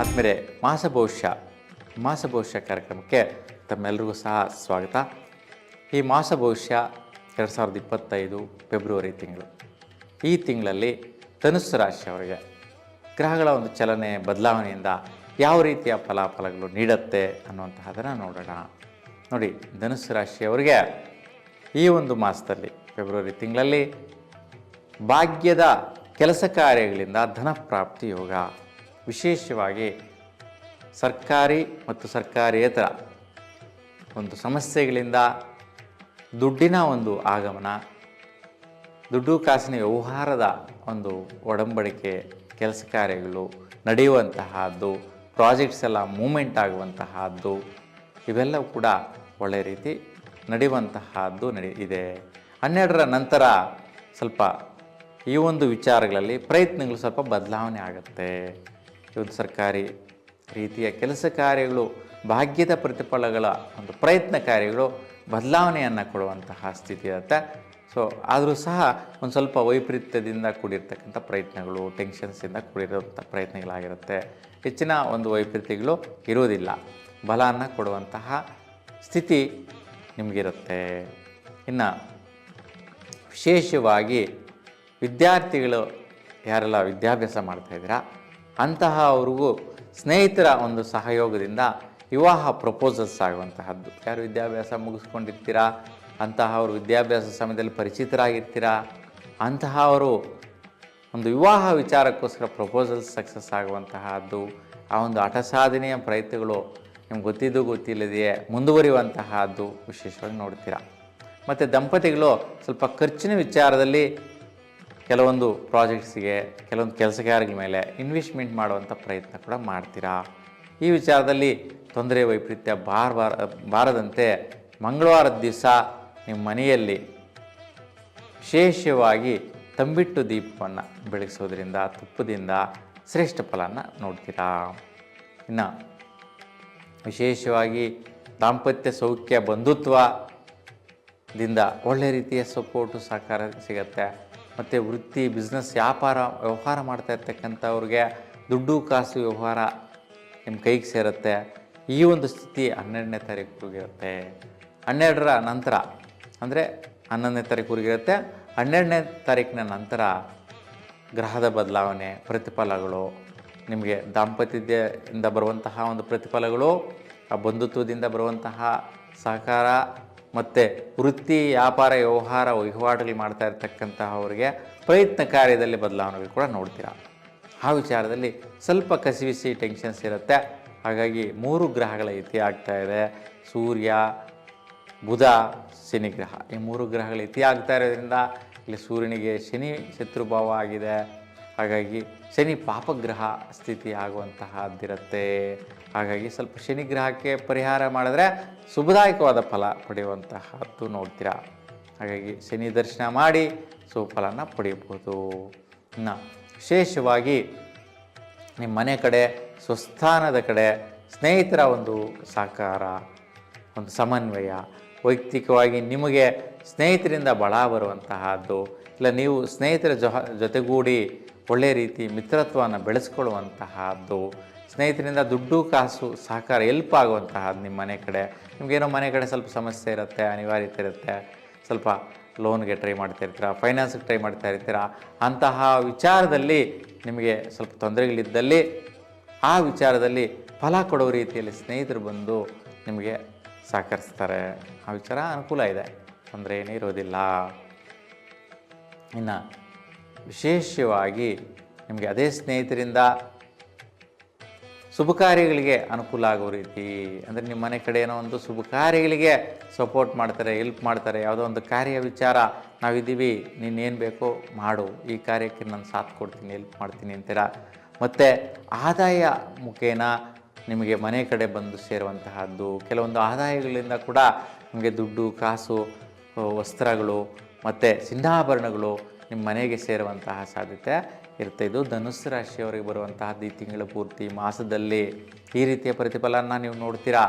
ಆದಮೇಲೆ ಮಾಸ ಭವಿಷ್ಯ ಮಾಸ ಭವಿಷ್ಯ ಕಾರ್ಯಕ್ರಮಕ್ಕೆ ತಮ್ಮೆಲ್ಲರಿಗೂ ಸಹ ಸ್ವಾಗತ. ಈ ಮಾಸ ಭವಿಷ್ಯ ಎರಡು ಸಾವಿರದ ಇಪ್ಪತ್ತೈದು ಫೆಬ್ರವರಿ ತಿಂಗಳು. ಈ ತಿಂಗಳಲ್ಲಿ ಧನುಸ್ಸು ರಾಶಿಯವರಿಗೆ ಗ್ರಹಗಳ ಒಂದು ಚಲನೆ ಬದಲಾವಣೆಯಿಂದ ಯಾವ ರೀತಿಯ ಫಲಾಫಲಗಳು ನೀಡುತ್ತೆ ಅನ್ನುವಂತಹದನ್ನು ನೋಡೋಣ. ನೋಡಿ, ಧನುಸ್ಸು ರಾಶಿಯವರಿಗೆ ಈ ಒಂದು ಮಾಸದಲ್ಲಿ ಫೆಬ್ರವರಿ ತಿಂಗಳಲ್ಲಿ ಭಾಗ್ಯದ ಕೆಲಸ ಕಾರ್ಯಗಳಿಂದ ಧನ ಪ್ರಾಪ್ತಿ ಯೋಗ. ವಿಶೇಷವಾಗಿ ಸರ್ಕಾರಿ ಮತ್ತು ಸರ್ಕಾರೇತರ ಒಂದು ಸಮಸ್ಯೆಗಳಿಂದ ದುಡ್ಡಿನ ಒಂದು ಆಗಮನ, ದುಡ್ಡು ಕಾಸಿನ ವ್ಯವಹಾರದ ಒಂದು ಒಡಂಬಡಿಕೆ, ಕೆಲಸ ಕಾರ್ಯಗಳು ನಡೆಯುವಂತಹದ್ದು, ಪ್ರಾಜೆಕ್ಟ್ಸ್ ಎಲ್ಲ ಮೂಮೆಂಟ್ ಆಗುವಂತಹದ್ದು, ಇವೆಲ್ಲವೂ ಕೂಡ ಒಳ್ಳೆಯ ರೀತಿ ನಡೆಯುವಂತಹದ್ದು ನಡೆ, ಇದೆ. ಹನ್ನೆರಡರ ನಂತರ ಸ್ವಲ್ಪ ಈ ಒಂದು ವಿಚಾರಗಳಲ್ಲಿ ಪ್ರಯತ್ನಗಳು ಸ್ವಲ್ಪ ಬದಲಾವಣೆ ಆಗುತ್ತೆ. ಒಂದು ಸರ್ಕಾರಿ ರೀತಿಯ ಕೆಲಸ ಕಾರ್ಯಗಳು, ಭಾಗ್ಯದ ಪ್ರತಿಫಲಗಳ ಒಂದು ಪ್ರಯತ್ನ ಕಾರ್ಯಗಳು ಬದಲಾವಣೆಯನ್ನು ಕೊಡುವಂತಹ ಸ್ಥಿತಿ ಇರುತ್ತೆ ಸೊ ಆದರೂ ಸಹ ಒಂದು ಸ್ವಲ್ಪ ವೈಪರೀತ್ಯದಿಂದ ಕೂಡಿರ್ತಕ್ಕಂಥ ಪ್ರಯತ್ನಗಳು ಟೆನ್ಷನ್ಸಿಂದ ಕೂಡಿರೋಂಥ ಪ್ರಯತ್ನಗಳಾಗಿರುತ್ತೆ. ಹೆಚ್ಚಿನ ಒಂದು ವೈಪರೀತ್ಯಗಳು ಇರುವುದಿಲ್ಲ. ಬಲವನ್ನು ಕೊಡುವಂತಹ ಸ್ಥಿತಿ ನಿಮಗಿರುತ್ತೆ. ಇನ್ನು ವಿಶೇಷವಾಗಿ ವಿದ್ಯಾರ್ಥಿಗಳು ಯಾರೆಲ್ಲ ವಿದ್ಯಾಭ್ಯಾಸ ಮಾಡ್ತಾಯಿದ್ದೀರಾ ಅಂತಹ ಅವ್ರಿಗೂ ಸ್ನೇಹಿತರ ಒಂದು ಸಹಯೋಗದಿಂದ ವಿವಾಹ ಪ್ರಪೋಸಲ್ಸ್ ಆಗುವಂತಹದ್ದು. ಯಾರು ವಿದ್ಯಾಭ್ಯಾಸ ಮುಗಿಸ್ಕೊಂಡಿರ್ತೀರಾ? ಅಂತಹ ಅವರು ವಿದ್ಯಾಭ್ಯಾಸ ಸಮಯದಲ್ಲಿ ಪರಿಚಿತರಾಗಿರ್ತೀರಾ? ಅಂತಹ ಅವರು ಒಂದು ವಿವಾಹ ವಿಚಾರಕ್ಕೋಸ್ಕರ ಪ್ರಪೋಸಲ್ಸ್ ಸಕ್ಸಸ್ ಆಗುವಂತಹದ್ದು, ಆ ಒಂದು ಹಠ ಸಾಧನೆಯ ಪ್ರಯತ್ನಗಳು ನಿಮ್ಗೆ ಗೊತ್ತಿದ್ದು ಗೊತ್ತಿಲ್ಲದೆಯೇ ಮುಂದುವರಿಯುವಂತಹದ್ದು ವಿಶೇಷವಾಗಿ ನೋಡ್ತೀರಾ. ಮತ್ತು ದಂಪತಿಗಳು ಸ್ವಲ್ಪ ಖರ್ಚಿನ ವಿಚಾರದಲ್ಲಿ ಕೆಲವೊಂದು ಪ್ರಾಜೆಕ್ಟ್ಸಿಗೆ, ಕೆಲವೊಂದು ಕೆಲಸಗಾರಗಳ ಮೇಲೆ ಇನ್ವೆಸ್ಟ್ಮೆಂಟ್ ಮಾಡುವಂಥ ಪ್ರಯತ್ನ ಕೂಡ ಮಾಡ್ತೀರಾ? ಈ ವಿಚಾರದಲ್ಲಿ ತೊಂದರೆ ವೈಪರೀತ್ಯ ಬಾರ ಬಾರ, ಬಾರದಂತೆ ಮಂಗಳವಾರದ ದಿವಸ ನಿಮ್ಮ ಮನೆಯಲ್ಲಿ ವಿಶೇಷವಾಗಿ ತಂಬಿಟ್ಟು ದೀಪವನ್ನು ಬೆಳಗಿಸೋದ್ರಿಂದ, ತುಪ್ಪದಿಂದ ಶ್ರೇಷ್ಠ ಫಲನ ನೋಡ್ತೀರಾ? ಇನ್ನು ವಿಶೇಷವಾಗಿ ದಾಂಪತ್ಯ ಸೌಖ್ಯ ಬಂಧುತ್ವದಿಂದ ಒಳ್ಳೆ ರೀತಿಯ ಸಪೋರ್ಟು ಸಹಕಾರ ಸಿಗತ್ತೆ. ಮತ್ತು ವೃತ್ತಿ ಬಿಸ್ನೆಸ್ ವ್ಯಾಪಾರ, ವ್ಯವಹಾರ ಮಾಡ್ತಾ ಇರ್ತಕ್ಕಂಥವ್ರಿಗೆ ದುಡ್ಡು, ಕಾಸು, ವ್ಯವಹಾರ ನಿಮ್ಮ ಕೈಗೆ ಸೇರುತ್ತೆ. ಈ ಒಂದು ಸ್ಥಿತಿ ಹನ್ನೆರಡನೇ ತಾರೀಕುಗಿರುತ್ತೆ ಹನ್ನೆರಡರ ನಂತರ, ಅಂದರೆ ಹನ್ನೊಂದನೇ ತಾರೀಕುವರೆಗಿರುತ್ತೆ. ಹನ್ನೆರಡನೇ ತಾರೀಕಿನ ನಂತರ ಗ್ರಹದ ಬದಲಾವಣೆ, ಪ್ರತಿಫಲಗಳು, ನಿಮಗೆ ದಾಂಪತ್ಯದಿಂದ ಬರುವಂತಹ ಒಂದು ಪ್ರತಿಫಲಗಳು, ಆ ಬಂಧುತ್ವದಿಂದ ಬರುವಂತಹ ಸಹಕಾರ ಮತ್ತು ವೃತ್ತಿ, ವ್ಯಾಪಾರ, ವ್ಯವಹಾರ, ವಹಿವಾಟುಗಳು ಮಾಡ್ತಾ ಇರ್ತಕ್ಕಂತಹ ಅವರಿಗೆ ಪ್ರಯತ್ನ ಕಾರ್ಯದಲ್ಲಿ ಬದಲಾವಣೆಗಳು ಕೂಡ ನೋಡ್ತೀರಾ? ಆ ವಿಚಾರದಲ್ಲಿ ಸ್ವಲ್ಪ ಕಸಿವಿಸಿ ಟೆನ್ಷನ್ಸ್ ಇರುತ್ತೆ ಹಾಗಾಗಿ ಮೂರು ಗ್ರಹಗಳ ಇತಿ ಆಗ್ತಾ ಇದೆ. ಸೂರ್ಯ, ಬುಧ, ಶನಿ ಗ್ರಹ. ಈ ಮೂರು ಗ್ರಹಗಳ ಇತಿ ಆಗ್ತಾ ಇರೋದ್ರಿಂದ ಇಲ್ಲಿ ಸೂರ್ಯನಿಗೆ ಶನಿ ಶತ್ರುಭಾವ ಆಗಿದೆ. ಹಾಗಾಗಿ ಶನಿ ಪಾಪಗ್ರಹ ಸ್ಥಿತಿ ಆಗುವಂತಹದ್ದಿರುತ್ತೆ. ಹಾಗಾಗಿ ಸ್ವಲ್ಪ ಶನಿ ಗ್ರಹಕ್ಕೆ ಪರಿಹಾರ ಮಾಡಿದ್ರೆ ಶುಭದಾಯಕವಾದ ಫಲ ಪಡೆಯುವಂತಹದ್ದು ನೋಡ್ತೀರಾ. ಹಾಗಾಗಿ ಶನಿ ದರ್ಶನ ಮಾಡಿ ಸುಫಲನ ಪಡೆಯಬಹುದು. ಇನ್ನು ವಿಶೇಷವಾಗಿ ನಿಮ್ಮ ಮನೆ ಕಡೆ, ಸ್ವಸ್ಥಾನದ ಕಡೆ ಸ್ನೇಹಿತರ ಒಂದು ಸಹಕಾರ, ಒಂದು ಸಮನ್ವಯ, ವೈಯಕ್ತಿಕವಾಗಿ ನಿಮಗೆ ಸ್ನೇಹಿತರಿಂದ ಬಳ ಬರುವಂತಹದ್ದು, ಇಲ್ಲ ನೀವು ಸ್ನೇಹಿತರ ಜೊತೆಗೂಡಿ ಒಳ್ಳೆಯ ರೀತಿ ಮಿತ್ರತ್ವವನ್ನು ಬೆಳೆಸ್ಕೊಳ್ಳುವಂತಹದ್ದು ಸ್ನೇಹಿತರಿಂದ ದುಡ್ಡು, ಕಾಸು, ಸಹಕಾರ ಎಲ್ಪ್ ಆಗುವಂತಹದ್ದು ನಿಮ್ಮ ಮನೆ ಕಡೆ. ನಿಮಗೇನೋ ಮನೆ ಕಡೆ ಸ್ವಲ್ಪ ಸಮಸ್ಯೆ ಇರುತ್ತೆ, ಅನಿವಾರ್ಯತೆ ಇರುತ್ತೆ, ಸ್ವಲ್ಪ ಲೋನ್ಗೆ ಟ್ರೈ ಮಾಡ್ತಾ ಇರ್ತೀರಾ ಫೈನಾನ್ಸ್ಗೆ ಟ್ರೈ ಮಾಡ್ತಾ ಇರ್ತೀರಾ, ಅಂತಹ ವಿಚಾರದಲ್ಲಿ ನಿಮಗೆ ಸ್ವಲ್ಪ ತೊಂದರೆಗಳಿದ್ದಲ್ಲಿ ಆ ವಿಚಾರದಲ್ಲಿ ಫಲ ಕೊಡೋ ರೀತಿಯಲ್ಲಿ ಸ್ನೇಹಿತರು ಬಂದು ನಿಮಗೆ ಸಹಕರಿಸ್ತಾರೆ. ಆ ವಿಚಾರ ಅನುಕೂಲ ಇದೆ, ತೊಂದರೆ ಏನೂ ಇರೋದಿಲ್ಲ. ಇನ್ನು ವಿಶೇಷವಾಗಿ ನಿಮಗೆ ಅದೇ ಸ್ನೇಹಿತರಿಂದ ಶುಭ ಕಾರ್ಯಗಳಿಗೆ ಅನುಕೂಲ ಆಗೋ ರೀತಿ, ಅಂದರೆ ನಿಮ್ಮ ಮನೆ ಕಡೆ ಏನೋ ಒಂದು ಶುಭ ಕಾರ್ಯಗಳಿಗೆ ಸಪೋರ್ಟ್ ಮಾಡ್ತಾರೆ ಹೆಲ್ಪ್ ಮಾಡ್ತಾರೆ, ಯಾವುದೋ ಒಂದು ಕಾರ್ಯ ವಿಚಾರ ನಾವಿದ್ದೀವಿ, ನೀನೇನು ಬೇಕೋ ಮಾಡು, ಈ ಕಾರ್ಯಕ್ಕೆ ನಾನು ಸಾಥ್ ಕೊಡ್ತೀನಿ ಹೆಲ್ಪ್ ಮಾಡ್ತೀನಿ ಅಂತೀರ? ಮತ್ತು ಆದಾಯ ಮುಖೇನ ನಿಮಗೆ ಮನೆ ಕಡೆ ಬಂದು ಸೇರುವಂತಹದ್ದು, ಕೆಲವೊಂದು ಆದಾಯಗಳಿಂದ ಕೂಡ ನಿಮಗೆ ದುಡ್ಡು, ಕಾಸು, ವಸ್ತ್ರಗಳು, ಮತ್ತು ಚಿನ್ನಾಭರಣಗಳು ನಿಮ್ಮ ಮನೆಗೆ ಸೇರುವಂತಹ ಸಾಧ್ಯತೆ. ಇರುತ್ತೆ. ಇದು ಧನುಸ್ಸು ರಾಶಿಯವರಿಗೆ ಬರುವಂತಹದ್ದು ಈ ತಿಂಗಳ ಪೂರ್ತಿ ಮಾಸದಲ್ಲಿ ಈ ರೀತಿಯ ಪ್ರತಿಫಲನ ನೀವು ನೋಡ್ತೀರಾ?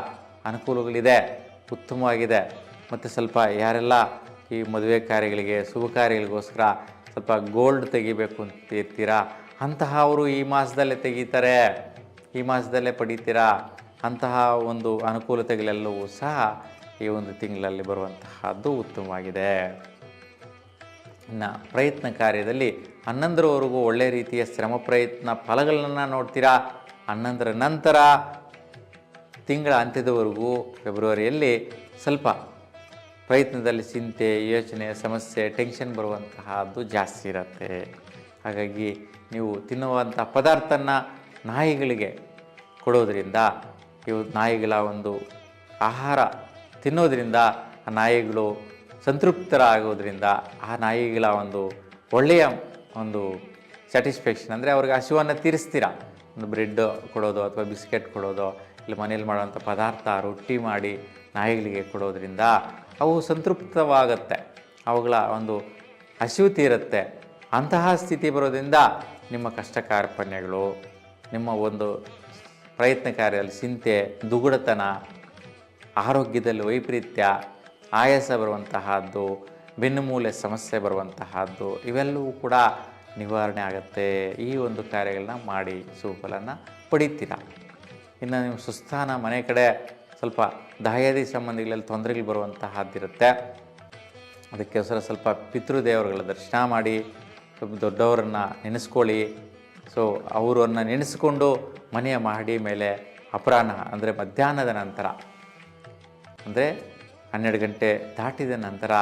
ಅನುಕೂಲಗಳಿದೆ, ಉತ್ತಮವಾಗಿದೆ. ಮತ್ತು ಸ್ವಲ್ಪ ಯಾರೆಲ್ಲ ಈ ಮದುವೆ ಕಾರ್ಯಗಳಿಗೆ, ಶುಭ ಕಾರ್ಯಗಳಿಗೋಸ್ಕರ ಸ್ವಲ್ಪ ಗೋಲ್ಡ್ ತೆಗಿಬೇಕು ಅಂತ ಇರ್ತೀರಾ ಅಂತಹ ಅವರು ಈ ಮಾಸದಲ್ಲೇ ತೆಗಿತಾರೆ. ಈ ಮಾಸದಲ್ಲೇ ಪಡೀತೀರಾ? ಅಂತಹ ಒಂದು ಅನುಕೂಲತೆಗಳೆಲ್ಲವೂ ಸಹ ಈ ಒಂದು ತಿಂಗಳಲ್ಲಿ ಬರುವಂತಹದ್ದು ಉತ್ತಮವಾಗಿದೆ. ಇನ್ನು ಪ್ರಯತ್ನ ಕಾರ್ಯದಲ್ಲಿ ಹನ್ನೊಂದರವರೆಗೂ ಒಳ್ಳೆ ರೀತಿಯ ಶ್ರಮ ಪ್ರಯತ್ನ ಫಲಗಳನ್ನು ನೋಡ್ತೀರಾ? ಹನ್ನೊಂದರ ನಂತರ ತಿಂಗಳ ಅಂತ್ಯದವರೆಗೂ ಫೆಬ್ರವರಿಯಲ್ಲಿ ಸ್ವಲ್ಪ ಪ್ರಯತ್ನದಲ್ಲಿ ಚಿಂತೆ, ಯೋಚನೆ, ಸಮಸ್ಯೆ ಟೆನ್ಷನ್ ಬರುವಂತಹದ್ದು ಜಾಸ್ತಿ ಇರುತ್ತೆ. ಹಾಗಾಗಿ ನೀವು ತಿನ್ನುವಂಥ ಪದಾರ್ಥನ ನಾಯಿಗಳಿಗೆ ಕೊಡೋದ್ರಿಂದ, ಇವು ನಾಯಿಗಳ ಒಂದು ಆಹಾರ ತಿನ್ನೋದ್ರಿಂದ ಆ ನಾಯಿಗಳು ಸಂತೃಪ್ತರಾಗೋದ್ರಿಂದ ಆ ನಾಯಿಗಳ ಒಂದು ಒಳ್ಳೆಯ ಒಂದು ಸ್ಯಾಟಿಸ್ಫ್ಯಾಕ್ಷನ್ ಅಂದರೆ ಅವ್ರಿಗೆ ಹಸಿವನ್ನು ತೀರಿಸ್ತೀರ. ಒಂದು ಬ್ರೆಡ್ ಕೊಡೋದು ಅಥವಾ ಬಿಸ್ಕೆಟ್ ಕೊಡೋದು, ಇಲ್ಲ ಮನೇಲಿ ಮಾಡುವಂಥ ಪದಾರ್ಥ, ರೊಟ್ಟಿ ಮಾಡಿ ನಾಯಿಗಳಿಗೆ ಕೊಡೋದ್ರಿಂದ ಅವು ಸಂತೃಪ್ತವಾಗತ್ತೆ. ಅವುಗಳ ಒಂದು ಹಸಿವು ತೀರುತ್ತೆ. ಅಂತಹ ಸ್ಥಿತಿ ಬರೋದ್ರಿಂದ ನಿಮ್ಮ ಕಷ್ಟ ಕಾರ್ಪಣ್ಯಗಳು ನಿಮ್ಮ ಒಂದು ಪ್ರಯತ್ನ ಕಾರ್ಯದಲ್ಲಿ ಚಿಂತೆ, ದುಗುಡತನ, ಆರೋಗ್ಯದಲ್ಲಿ ವೈಪರೀತ್ಯ ಆಯಾಸ ಬರುವಂತಹದ್ದು ಬೆನ್ನುಮೂಲೆ ಸಮಸ್ಯೆ ಬರುವಂತಹದ್ದು, ಇವೆಲ್ಲವೂ ಕೂಡ ನಿವಾರಣೆ ಆಗುತ್ತೆ. ಈ ಒಂದು ಕಾರ್ಯಗಳನ್ನ ಮಾಡಿ ಸುಫಲನ ಪಡಿತೀರ. ಇನ್ನು ನಿಮ್ಮ ಸುಸ್ಥಾನ ಮನೆ ಕಡೆ ಸ್ವಲ್ಪ ದಾಯಾದಿ ಸಂಬಂಧಿಗಳಲ್ಲಿ ತೊಂದರೆಗಳು ಬರುವಂತಹದ್ದಿರುತ್ತೆ ಅದಕ್ಕೋಸ್ಕರ ಸ್ವಲ್ಪ ಪಿತೃದೇವರುಗಳ ದರ್ಶನ ಮಾಡಿ, ಸ್ವಲ್ಪ ದೊಡ್ಡವರನ್ನು ನೆನೆಸ್ಕೊಳ್ಳಿ. ಸೊ ಅವರನ್ನು ನೆನೆಸ್ಕೊಂಡು ಮನೆಯ ಮಹಡಿ ಮೇಲೆ ಅಪರಾಹ್ನ ಅಂದರೆ ಮಧ್ಯಾಹ್ನದ ನಂತರ, ಅಂದರೆ ಹನ್ನೆರಡು ಗಂಟೆ ದಾಟಿದ ನಂತರ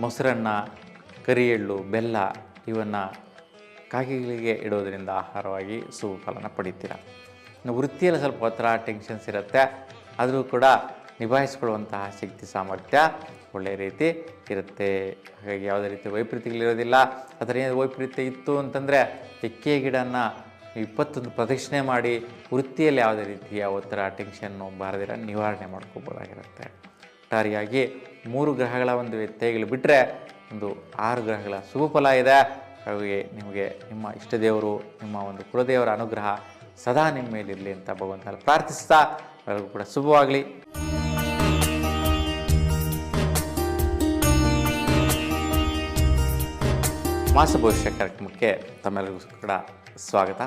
ಮೊಸರನ್ನ ಕರಿ ಎಳ್ಳು ಬೆಲ್ಲ ಇವನ್ನು ಕಾಗೆಗಳಿಗೆ ಇಡೋದರಿಂದ ಆಹಾರವಾಗಿ ಸುಫಲನ ಪಡೀತೀರ. ಇನ್ನು ವೃತ್ತಿಯಲ್ಲಿ ಸ್ವಲ್ಪ ಒತ್ತಡ, ಟೆನ್ಷನ್ಸ್ ಇರುತ್ತೆ. ಆದರೂ ಕೂಡ ನಿಭಾಯಿಸ್ಕೊಳ್ಳುವಂತಹ ಶಕ್ತಿ, ಸಾಮರ್ಥ್ಯ ಒಳ್ಳೆಯ ರೀತಿ ಇರುತ್ತೆ. ಹಾಗಾಗಿ ಯಾವುದೇ ರೀತಿ ವೈಪರೀತ್ಯಗಳಿರೋದಿಲ್ಲ. ಅದರ ಏನು ವೈಪರೀತ್ಯ ಇತ್ತು ಅಂತಂದರೆ ಎಕ್ಕೆ ಗಿಡನ ಇಪ್ಪತ್ತೊಂದು ಪ್ರದಕ್ಷಿಣೆ ಮಾಡಿ ವೃತ್ತಿಯಲ್ಲಿ ಯಾವುದೇ ರೀತಿಯ ಒತ್ತಡ ಟೆನ್ಷನ್ನು ಬಾರದಿರ ನಿವಾರಣೆ ಮಾಡ್ಕೋಬೋದಾಗಿರುತ್ತೆ. ಒಟ್ಟಾರಿಯಾಗಿ ಮೂರು ಗ್ರಹಗಳ ಒಂದು ವ್ಯತ್ಯಯಗಳು ಬಿಟ್ಟರೆ ಒಂದು ಆರು ಗ್ರಹಗಳ ಶುಭ ಫಲ ಇದೆ. ಹಾಗೆ ನಿಮಗೆ ನಿಮ್ಮ ಇಷ್ಟದೇವರು ನಿಮ್ಮ ಒಂದು ಕುಲದೇವರ ಅನುಗ್ರಹ ಸದಾ ನಿಮ್ಮ ಮೇಲಿರಲಿ ಅಂತ ಭಗವಂತ ಪ್ರಾರ್ಥಿಸ್ತಾ ಎಲ್ಲರಿಗೂ ಕೂಡ ಶುಭವಾಗಲಿ. ಮಾಸ ಭವಿಷ್ಯ ಕಾರ್ಯಕ್ರಮಕ್ಕೆ ತಮ್ಮೆಲ್ಲರಿಗೂ ಕೂಡ ಸ್ವಾಗತ.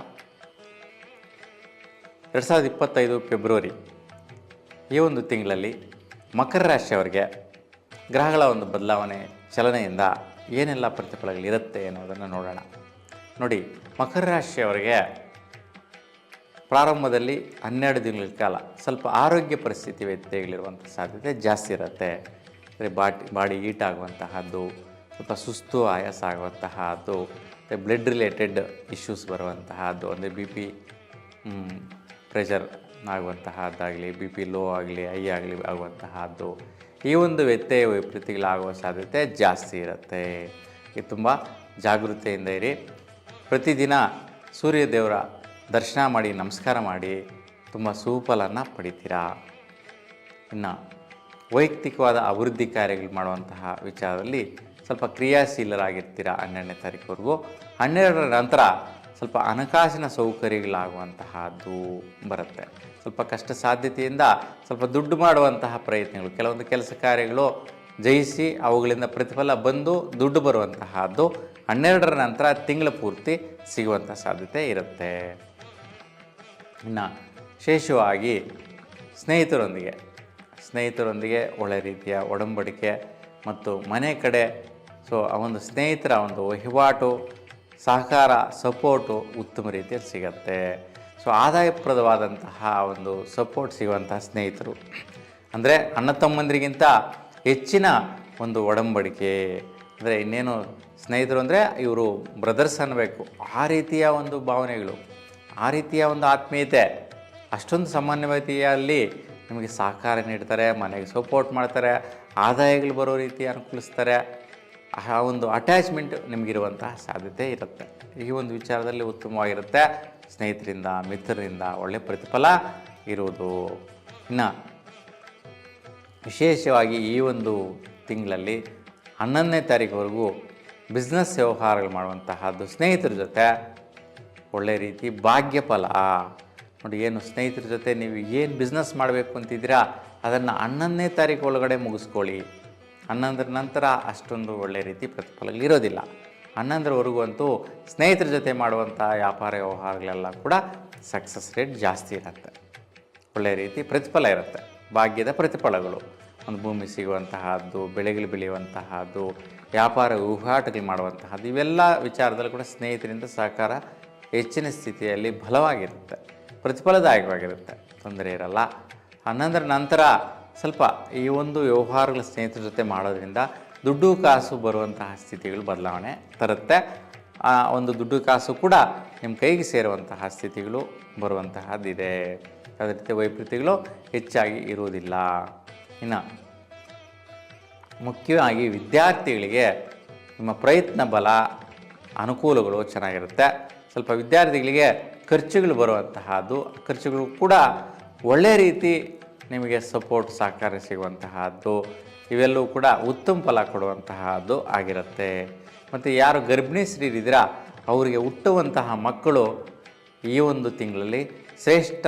ಎರಡು ಸಾವಿರದ ಇಪ್ಪತ್ತೈದು ಫೆಬ್ರವರಿ ಈ ಒಂದು ತಿಂಗಳಲ್ಲಿ ಮಕರ ರಾಶಿಯವರಿಗೆ ಗ್ರಹಗಳ ಒಂದು ಬದಲಾವಣೆ ಚಲನೆಯಿಂದ ಏನೆಲ್ಲ ಪ್ರತಿಫಲಗಳಿರುತ್ತೆ ಅನ್ನೋದನ್ನು ನೋಡೋಣ. ನೋಡಿ, ಮಕರ ರಾಶಿಯವರಿಗೆ ಪ್ರಾರಂಭದಲ್ಲಿ ಹನ್ನೆರಡು ದಿನಗಳ ಕಾಲ ಸ್ವಲ್ಪ ಆರೋಗ್ಯ ಪರಿಸ್ಥಿತಿ ವ್ಯತ್ಯಯಗಳಿರುವಂಥ ಸಾಧ್ಯತೆ ಜಾಸ್ತಿ ಇರುತ್ತೆ. ಅಂದರೆ ಬಾಟಿ ಬಾಡಿ ಹೀಟ್ ಆಗುವಂತಹದ್ದು, ಸ್ವಲ್ಪ ಸುಸ್ತು ಆಯಾಸ ಆಗುವಂತಹದ್ದು ಮತ್ತು ಬ್ಲಡ್ ರಿಲೇಟೆಡ್ ಇಶ್ಯೂಸ್ ಬರುವಂತಹದ್ದು. ಅಂದರೆ ಬಿ ಪಿ ಪ್ರೆಷರ್ ಆಗುವಂತಹದ್ದಾಗಲಿ ಬಿ ಪಿ ಲೋ ಆಗಲಿ ಹೈ ಆಗಲಿ ಆಗುವಂತಹದ್ದು. ಈ ಒಂದು ವ್ಯತ್ಯಯ ವೈಪರೀತ್ಯಗಳಾಗುವ ಸಾಧ್ಯತೆ ಜಾಸ್ತಿ ಇರುತ್ತೆ. ಇದು ತುಂಬ ಜಾಗೃತೆಯಿಂದ ಇರಿ. ಪ್ರತಿದಿನ ಸೂರ್ಯ ದೇವರ ದರ್ಶನ ಮಾಡಿ, ನಮಸ್ಕಾರ ಮಾಡಿ, ತುಂಬ ಸುಫಲನ ಪಡಿತೀರಾ? ಇನ್ನು ವೈಯಕ್ತಿಕವಾದ ಅಭಿವೃದ್ಧಿ ಕಾರ್ಯಗಳು ಮಾಡುವಂತಹ ವಿಚಾರದಲ್ಲಿ ಸ್ವಲ್ಪ ಕ್ರಿಯಾಶೀಲರಾಗಿರ್ತೀರ ಹನ್ನೆರಡನೇ ತಾರೀಕುವರೆಗೂ? ಹನ್ನೆರಡರ ನಂತರ ಸ್ವಲ್ಪ ಹಣಕಾಸಿನ ಸೌಕರ್ಯಗಳಾಗುವಂತಹದ್ದು ಬರುತ್ತೆ. ಸ್ವಲ್ಪ ಕಷ್ಟ ಸಾಧ್ಯತೆಯಿಂದ ಸ್ವಲ್ಪ ದುಡ್ಡು ಮಾಡುವಂತಹ ಪ್ರಯತ್ನಗಳು, ಕೆಲವೊಂದು ಕೆಲಸ ಕಾರ್ಯಗಳು ಜಯಿಸಿ ಅವುಗಳಿಂದ ಪ್ರತಿಫಲ ಬಂದು ದುಡ್ಡು ಬರುವಂತಹದ್ದು ಹನ್ನೆರಡರ ನಂತರ ತಿಂಗಳ ಪೂರ್ತಿ ಸಿಗುವಂಥ ಸಾಧ್ಯತೆ ಇರುತ್ತೆ. ಇನ್ನು ವಿಶೇಷವಾಗಿ ಸ್ನೇಹಿತರೊಂದಿಗೆ ಸ್ನೇಹಿತರೊಂದಿಗೆ ಒಳ್ಳೆ ರೀತಿಯ ಒಡಂಬಡಿಕೆ ಮತ್ತು ಮನೆ ಕಡೆ ಸೊ ಆ ಒಂದು ಸ್ನೇಹಿತರ ಒಂದು ವಹಿವಾಟು, ಸಹಕಾರ ಸಪೋರ್ಟು ಉತ್ತಮ ರೀತಿಯಲ್ಲಿ ಸಿಗತ್ತೆ. ಸೊ ಆದಾಯಪ್ರದವಾದಂತಹ ಒಂದು ಸಪೋರ್ಟ್ ಸಿಗುವಂತಹ ಸ್ನೇಹಿತರು. ಅಂದರೆ ಅಣ್ಣ ತಮ್ಮಂದರಿಗಿಂತ ಹೆಚ್ಚಿನ ಒಂದು ಒಡಂಬಡಿಕೆ. ಅಂದರೆ ಇನ್ನೇನು ಸ್ನೇಹಿತರು ಅಂದರೆ ಇವರು ಬ್ರದರ್ಸ್ ಅನ್ನಬೇಕು. ಆ ರೀತಿಯ ಒಂದು ಭಾವನೆಗಳು, ಆ ರೀತಿಯ ಒಂದು ಆತ್ಮೀಯತೆ, ಅಷ್ಟೊಂದು ಸಾಮಾನ್ಯತೆಯಲ್ಲಿ ನಿಮಗೆ ಸಹಕಾರ ನೀಡ್ತಾರೆ, ಮನೆಗೆ ಸಪೋರ್ಟ್ ಮಾಡ್ತಾರೆ, ಆದಾಯಗಳು ಬರೋ ರೀತಿ ಅನುಕೂಲಿಸ್ತಾರೆ. ಆ ಒಂದು ಅಟ್ಯಾಚ್ಮೆಂಟ್ ನಿಮಗಿರುವಂತಹ ಸಾಧ್ಯತೆ ಇರುತ್ತೆ. ಈ ಒಂದು ವಿಚಾರದಲ್ಲಿ ಉತ್ತಮವಾಗಿರುತ್ತೆ. ಸ್ನೇಹಿತರಿಂದ, ಮಿತ್ರರಿಂದ ಒಳ್ಳೆಯ ಪ್ರತಿಫಲ ಇರುವುದು. ಇನ್ನು ವಿಶೇಷವಾಗಿ ಈ ಒಂದು ತಿಂಗಳಲ್ಲಿ ಹನ್ನೊಂದನೇ ತಾರೀಕುವರೆಗೂ ಬಿಸ್ನೆಸ್ ವ್ಯವಹಾರಗಳು ಮಾಡುವಂತಹದ್ದು ಸ್ನೇಹಿತರ ಜೊತೆ. ಒಳ್ಳೆ ರೀತಿ ಭಾಗ್ಯ ಫಲ ನೋಡಿ, ಏನು ಸ್ನೇಹಿತರ ಜೊತೆ ನೀವು ಏನು ಬಿಸ್ನೆಸ್ ಮಾಡಬೇಕು ಅಂತಿದ್ದೀರಾ, ಅದನ್ನು ಹನ್ನೊಂದನೇ ತಾರೀಕು ಒಳಗಡೆ ಮುಗಿಸ್ಕೊಳ್ಳಿ. ಹನ್ನೊಂದರ ನಂತರ ಅಷ್ಟೊಂದು ಒಳ್ಳೆಯ ರೀತಿ ಪ್ರತಿಫಲಗಳಿರೋದಿಲ್ಲ ಹನ್ನೊಂದರವರೆಗೂ ಅಂತೂ ಸ್ನೇಹಿತರ ಜೊತೆ ಮಾಡುವಂಥ ವ್ಯಾಪಾರ ವ್ಯವಹಾರಗಳೆಲ್ಲ ಕೂಡ ಸಕ್ಸಸ್ ರೇಟ್ ಜಾಸ್ತಿ ಇರುತ್ತೆ. ಒಳ್ಳೆಯ ರೀತಿ ಪ್ರತಿಫಲ ಇರುತ್ತೆ. ಭಾಗ್ಯದ ಪ್ರತಿಫಲಗಳು. ಒಂದು ಭೂಮಿ ಸಿಗುವಂತಹದ್ದು, ಬೆಳೆಗಳು ಬೆಳೆಯುವಂತಹದ್ದು, ವ್ಯಾಪಾರ ಊಹಾಟಗಳು ಮಾಡುವಂತಹದ್ದು, ಇವೆಲ್ಲ ವಿಚಾರದಲ್ಲಿ ಕೂಡ ಸ್ನೇಹಿತರಿಂದ ಸಹಕಾರ ಹೆಚ್ಚಿನ ಸ್ಥಿತಿಯಲ್ಲಿ ಬಲವಾಗಿರುತ್ತೆ. ಪ್ರತಿಫಲದಾಯಕವಾಗಿರುತ್ತೆ. ತೊಂದರೆ ಇರಲ್ಲ. ಹನ್ನೊಂದರ ನಂತರ ಸ್ವಲ್ಪ ಈ ಒಂದು ವ್ಯವಹಾರಗಳ ಸ್ನೇಹಿತರ ಜೊತೆ ಮಾಡೋದ್ರಿಂದ ದುಡ್ಡು ಕಾಸು ಬರುವಂತಹ ಸ್ಥಿತಿಗಳು ಬದಲಾವಣೆ ತರುತ್ತೆ. ಆ ಒಂದು ದುಡ್ಡು ಕಾಸು ಕೂಡ ನಿಮ್ಮ ಕೈಗೆ ಸೇರುವಂತಹ ಸ್ಥಿತಿಗಳು ಬರುವಂತಹದ್ದಿದೆ. ಅದೇ ರೀತಿ ವೈಪರೀತ್ಯಗಳು ಹೆಚ್ಚಾಗಿ ಇರುವುದಿಲ್ಲ. ಇನ್ನು ಮುಖ್ಯವಾಗಿ ವಿದ್ಯಾರ್ಥಿಗಳಿಗೆ ನಿಮ್ಮ ಪ್ರಯತ್ನ ಬಲ, ಅನುಕೂಲಗಳು ಚೆನ್ನಾಗಿರುತ್ತೆ. ಸ್ವಲ್ಪ ವಿದ್ಯಾರ್ಥಿಗಳಿಗೆ ಖರ್ಚುಗಳು ಬರುವಂತಹದ್ದು, ಖರ್ಚುಗಳು ಕೂಡ ಒಳ್ಳೆಯ ರೀತಿ ನಿಮಗೆ ಸಪೋರ್ಟ್ ಸಹಕಾರ ಸಿಗುವಂತಹದ್ದು, ಇವೆಲ್ಲವೂ ಕೂಡ ಉತ್ತಮ ಫಲ ಕೊಡುವಂತಹದ್ದು ಆಗಿರುತ್ತೆ. ಮತ್ತು ಯಾರು ಗರ್ಭಿಣಿ ಸ್ತ್ರೀರಿದ್ದೀರಾ ಅವರಿಗೆ ಹುಟ್ಟುವಂತಹ ಮಕ್ಕಳು ಈ ಒಂದು ತಿಂಗಳಲ್ಲಿ ಶ್ರೇಷ್ಠ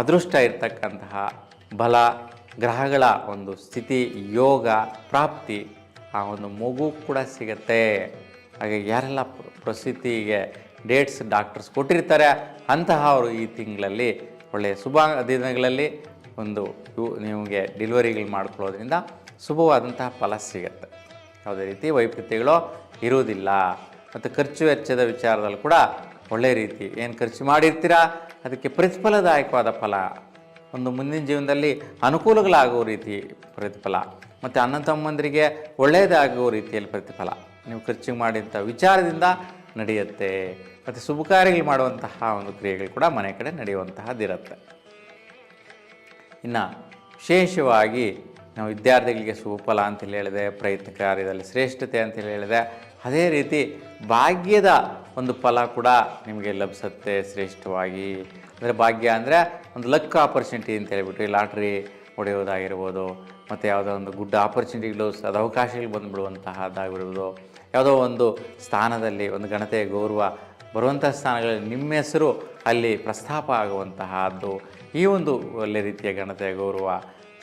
ಅದೃಷ್ಟ ಇರ್ತಕ್ಕಂತಹ ಬಲ, ಗ್ರಹಗಳ ಒಂದು ಸ್ಥಿತಿ, ಯೋಗ, ಪ್ರಾಪ್ತಿ ಆ ಒಂದು ಮಗು ಕೂಡ ಸಿಗತ್ತೆ. ಹಾಗೆ ಯಾರೆಲ್ಲ ಪ್ರಸಿದ್ಧಿಗೆ ಡೇಟ್ಸ್ ಡಾಕ್ಟರ್ಸ್ ಕೊಟ್ಟಿರ್ತಾರೆ, ಅಂತಹ ಅವರು ಈ ತಿಂಗಳಲ್ಲಿ ಒಳ್ಳೆಯ ಶುಭ ದಿನಗಳಲ್ಲಿ ಒಂದು ನಿಮಗೆ ಡೆಲಿವರಿಗಳು ಮಾಡ್ಕೊಳ್ಳೋದ್ರಿಂದ ಶುಭವಾದಂತಹ ಫಲ ಸಿಗತ್ತೆ. ಯಾವುದೇ ರೀತಿ ವೈಪರೀತ್ಯಗಳು ಇರುವುದಿಲ್ಲ. ಮತ್ತು ಖರ್ಚು ವೆಚ್ಚದ ವಿಚಾರದಲ್ಲಿ ಕೂಡ ಒಳ್ಳೆಯ ರೀತಿ ಏನು ಖರ್ಚು ಮಾಡಿರ್ತೀರಾ? ಅದಕ್ಕೆ ಪ್ರತಿಫಲದಾಯಕವಾದ ಫಲ. ಒಂದು ಮುಂದಿನ ಜೀವನದಲ್ಲಿ ಅನುಕೂಲಗಳಾಗುವ ರೀತಿ ಪ್ರತಿಫಲ. ಮತ್ತು ಅಣ್ಣ ತಮ್ಮಂದರಿಗೆ ಒಳ್ಳೆಯದಾಗುವ ರೀತಿಯಲ್ಲಿ ಪ್ರತಿಫಲ. ನೀವು ಖರ್ಚು ಮಾಡಿದಂಥ ವಿಚಾರದಿಂದ ನಡೆಯುತ್ತೆ. ಮತ್ತು ಶುಭ ಕಾರ್ಯಗಳು ಮಾಡುವಂತಹ ಒಂದು ಕ್ರಿಯೆಗಳು ಕೂಡ ಮನೆ ಕಡೆ ನಡೆಯುವಂತಹದ್ದಿರುತ್ತೆ ಇನ್ನು ವಿಶೇಷವಾಗಿ ನಾವು ವಿದ್ಯಾರ್ಥಿಗಳಿಗೆ ಸುಫಲ ಅಂತೇಳಿ ಹೇಳಿದೆ, ಪ್ರಯತ್ನ ಕಾರ್ಯದಲ್ಲಿ ಶ್ರೇಷ್ಠತೆ ಅಂತೇಳಿ ಹೇಳಿದೆ, ಅದೇ ರೀತಿ ಭಾಗ್ಯದ ಒಂದು ಫಲ ಕೂಡ ನಿಮಗೆ ಲಭಿಸುತ್ತೆ ಶ್ರೇಷ್ಠವಾಗಿ. ಅಂದರೆ ಭಾಗ್ಯ ಅಂದರೆ ಒಂದು ಲಕ್ ಆಪರ್ಚುನಿಟಿ ಅಂತ ಹೇಳಿಬಿಟ್ಟು ಲಾಟ್ರಿ ಹೊಡೆಯೋದಾಗಿರ್ಬೋದು ಮತ್ತು ಯಾವುದೋ ಒಂದು ಗುಡ್ ಆಪರ್ಚುನಿಟಿಗಳು ಸದವಕಾಶಗಳು ಬಂದುಬಿಡುವಂತಹದ್ದಾಗಿರ್ಬೋದು, ಯಾವುದೋ ಒಂದು ಸ್ಥಾನದಲ್ಲಿ ಒಂದು ಘನತೆಯ ಗೌರವ ಬರುವಂಥ ಸ್ಥಾನಗಳಲ್ಲಿ ನಿಮ್ಮ ಹೆಸರು ಅಲ್ಲಿ ಪ್ರಸ್ತಾಪ ಆಗುವಂತಹದ್ದು ಈ ಒಂದು ಒಳ್ಳೆ ರೀತಿಯ ಘನತೆಯ ಗೌರವ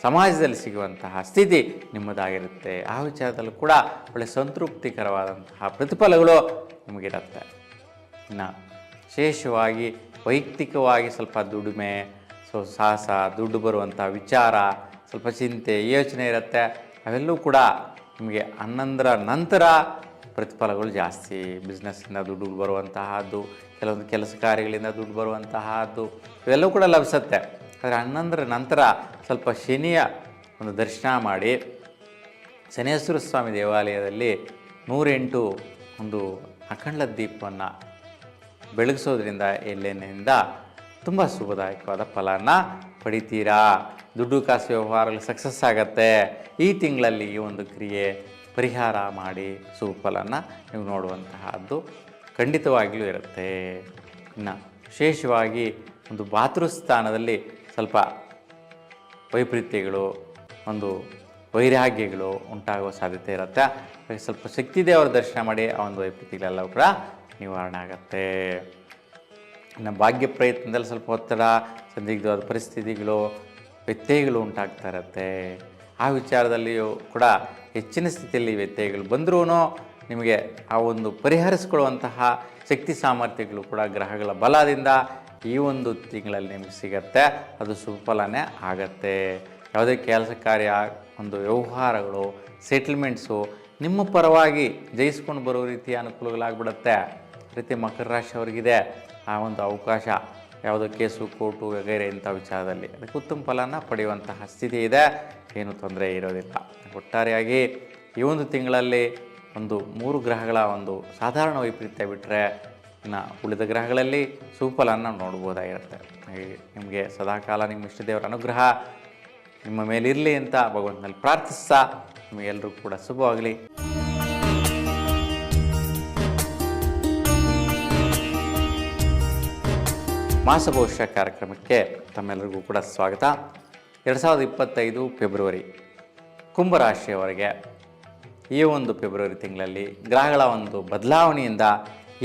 ಸಮಾಜದಲ್ಲಿ ಸಿಗುವಂತಹ ಸ್ಥಿತಿ ನಿಮ್ಮದಾಗಿರುತ್ತೆ. ಆ ವಿಚಾರದಲ್ಲೂ ಕೂಡ ಒಳ್ಳೆ ಸಂತೃಪ್ತಿಕರವಾದಂತಹ ಪ್ರತಿಫಲಗಳು ನಿಮಗಿರುತ್ತೆ. ಇನ್ನು ವಿಶೇಷವಾಗಿ ವೈಯಕ್ತಿಕವಾಗಿ ಸ್ವಲ್ಪ ದುಡಿಮೆ, ಸೊ ಸಾಹಸ, ದುಡ್ಡು ಬರುವಂಥ ವಿಚಾರ, ಸ್ವಲ್ಪ ಚಿಂತೆ, ಯೋಚನೆ ಇರುತ್ತೆ. ಅವೆಲ್ಲವೂ ಕೂಡ ನಿಮಗೆ ಹನ್ನೊಂದರ ನಂತರ ಪ್ರತಿಫಲಗಳು ಜಾಸ್ತಿ ಬಿಸ್ನೆಸ್ಸಿಂದ ದುಡ್ಡು ಬರುವಂತಹದ್ದು, ಕೆಲವೊಂದು ಕೆಲಸ ಕಾರ್ಯಗಳಿಂದ ದುಡ್ಡು ಬರುವಂತಹದ್ದು, ಇವೆಲ್ಲವೂ ಕೂಡ ಲಭಿಸುತ್ತೆ. ಆದರೆ ಹನ್ನೊಂದರ ನಂತರ ಸ್ವಲ್ಪ ಶನಿಯ ಒಂದು ದರ್ಶನ ಮಾಡಿ, ಶನೇಶ್ವರ ಸ್ವಾಮಿ ದೇವಾಲಯದಲ್ಲಿ ನೂರೆಂಟು ಒಂದು ಅಖಂಡ ದೀಪವನ್ನು ಬೆಳಗಿಸೋದ್ರಿಂದ ಎಲ್ಲೆನಿಂದ ತುಂಬ ಶುಭದಾಯಕವಾದ ಫಲನ ಪಡಿತೀರಾ? ದುಡ್ಡು ಕಾಸು ವ್ಯವಹಾರಗಳು ಸಕ್ಸಸ್ ಆಗತ್ತೆ. ಈ ತಿಂಗಳಲ್ಲಿ ಈ ಒಂದು ಕ್ರಿಯೆ ಪರಿಹಾರ ಮಾಡಿ ಸುಫಲನ ನೀವು ನೋಡುವಂತಹದ್ದು ಖಂಡಿತವಾಗಿಯೂ ಇರುತ್ತೆ. ಇನ್ನು ವಿಶೇಷವಾಗಿ ಒಂದು ಬಾತೃಸ್ಥಾನದಲ್ಲಿ ಸ್ವಲ್ಪ ವೈಪರೀತ್ಯಗಳು, ಒಂದು ವೈರಾಗ್ಯಗಳು ಉಂಟಾಗುವ ಸಾಧ್ಯತೆ ಇರುತ್ತೆ. ಸ್ವಲ್ಪ ಶಕ್ತಿ ದೇವರ ದರ್ಶನ ಮಾಡಿ ಆ ಒಂದು ವೈಪರೀತ್ಯಗಳೆಲ್ಲವೂ ಕೂಡ ನಿವಾರಣೆ ಆಗುತ್ತೆ. ಇನ್ನು ಭಾಗ್ಯ ಪ್ರಯತ್ನದಲ್ಲಿ ಸ್ವಲ್ಪ ಒತ್ತಡ, ಸಂದಿಗ್ಧವಾದ ಪರಿಸ್ಥಿತಿಗಳು, ವ್ಯತ್ಯಯಗಳು ಉಂಟಾಗ್ತಾ ಇರುತ್ತೆ. ಆ ವಿಚಾರದಲ್ಲಿಯೂ ಕೂಡ ಹೆಚ್ಚಿನ ಸ್ಥಿತಿಯಲ್ಲಿ ವ್ಯತ್ಯಯಗಳು ಬಂದರೂ ನಿಮಗೆ ಆ ಒಂದು ಪರಿಹರಿಸ್ಕೊಳ್ಳುವಂತಹ ಶಕ್ತಿ ಸಾಮರ್ಥ್ಯಗಳು ಕೂಡ ಗ್ರಹಗಳ ಬಲದಿಂದ ಈ ಒಂದು ತಿಂಗಳಲ್ಲಿ ನಿಮಗೆ ಸಿಗತ್ತೆ. ಅದು ಸುಫಲನೇ ಆಗತ್ತೆ. ಯಾವುದೇ ಕೆಲಸ ಕಾರ್ಯ, ಒಂದು ವ್ಯವಹಾರಗಳು, ಸೆಟ್ಲ್ಮೆಂಟ್ಸು ನಿಮ್ಮ ಪರವಾಗಿ ಜಯಿಸ್ಕೊಂಡು ಬರೋ ರೀತಿಯ ಅನುಕೂಲಗಳಾಗ್ಬಿಡುತ್ತೆ. ರೀತಿ ಮಕರ ರಾಶಿಯವರಿಗಿದೆ ಆ ಒಂದು ಅವಕಾಶ ಯಾವುದೋ ಕೇಸು ಕೋರ್ಟು ವಗೈರೆ ಇಂಥ ವಿಚಾರದಲ್ಲಿ ಅದಕ್ಕೆ ಉತ್ತಮ ಫಲನ ಪಡೆಯುವಂತಹ ಸ್ಥಿತಿ ಇದೆ. ಏನು ತೊಂದರೆ ಇರೋದಿಲ್ಲ. ಒಟ್ಟಾರೆಯಾಗಿ ಈ ಒಂದು ತಿಂಗಳಲ್ಲಿ ಒಂದು ಮೂರು ಗ್ರಹಗಳ ಒಂದು ಸಾಧಾರಣ ವೈಪರೀತ್ಯ ಬಿಟ್ಟರೆ ಇನ್ನು ಉಳಿದ ಗ್ರಹಗಳಲ್ಲಿ ಸುಫಲನ್ನು ನೋಡ್ಬೋದಾಗಿರುತ್ತೆ. ನಿಮಗೆ ಸದಾಕಾಲ ನಿಮ್ಮ ಇಷ್ಟ ದೇವರ ಅನುಗ್ರಹ ನಿಮ್ಮ ಮೇಲಿರಲಿ ಅಂತ ಭಗವಂತನಲ್ಲಿ ಪ್ರಾರ್ಥಿಸ್ತಾ ನಿಮಗೆಲ್ಲರೂ ಕೂಡ ಶುಭವಾಗಲಿ. ಮಾಸಭವಿಷ್ಯ ಕಾರ್ಯಕ್ರಮಕ್ಕೆ ತಮ್ಮೆಲ್ಲರಿಗೂ ಕೂಡ ಸ್ವಾಗತ. ಎರಡು ಸಾವಿರದ ಇಪ್ಪತ್ತೈದು ಫೆಬ್ರವರಿ ಕುಂಭರಾಶಿಯವರೆಗೆ ಈ ಒಂದು ಫೆಬ್ರವರಿ ತಿಂಗಳಲ್ಲಿ ಗ್ರಹಗಳ ಒಂದು ಬದಲಾವಣೆಯಿಂದ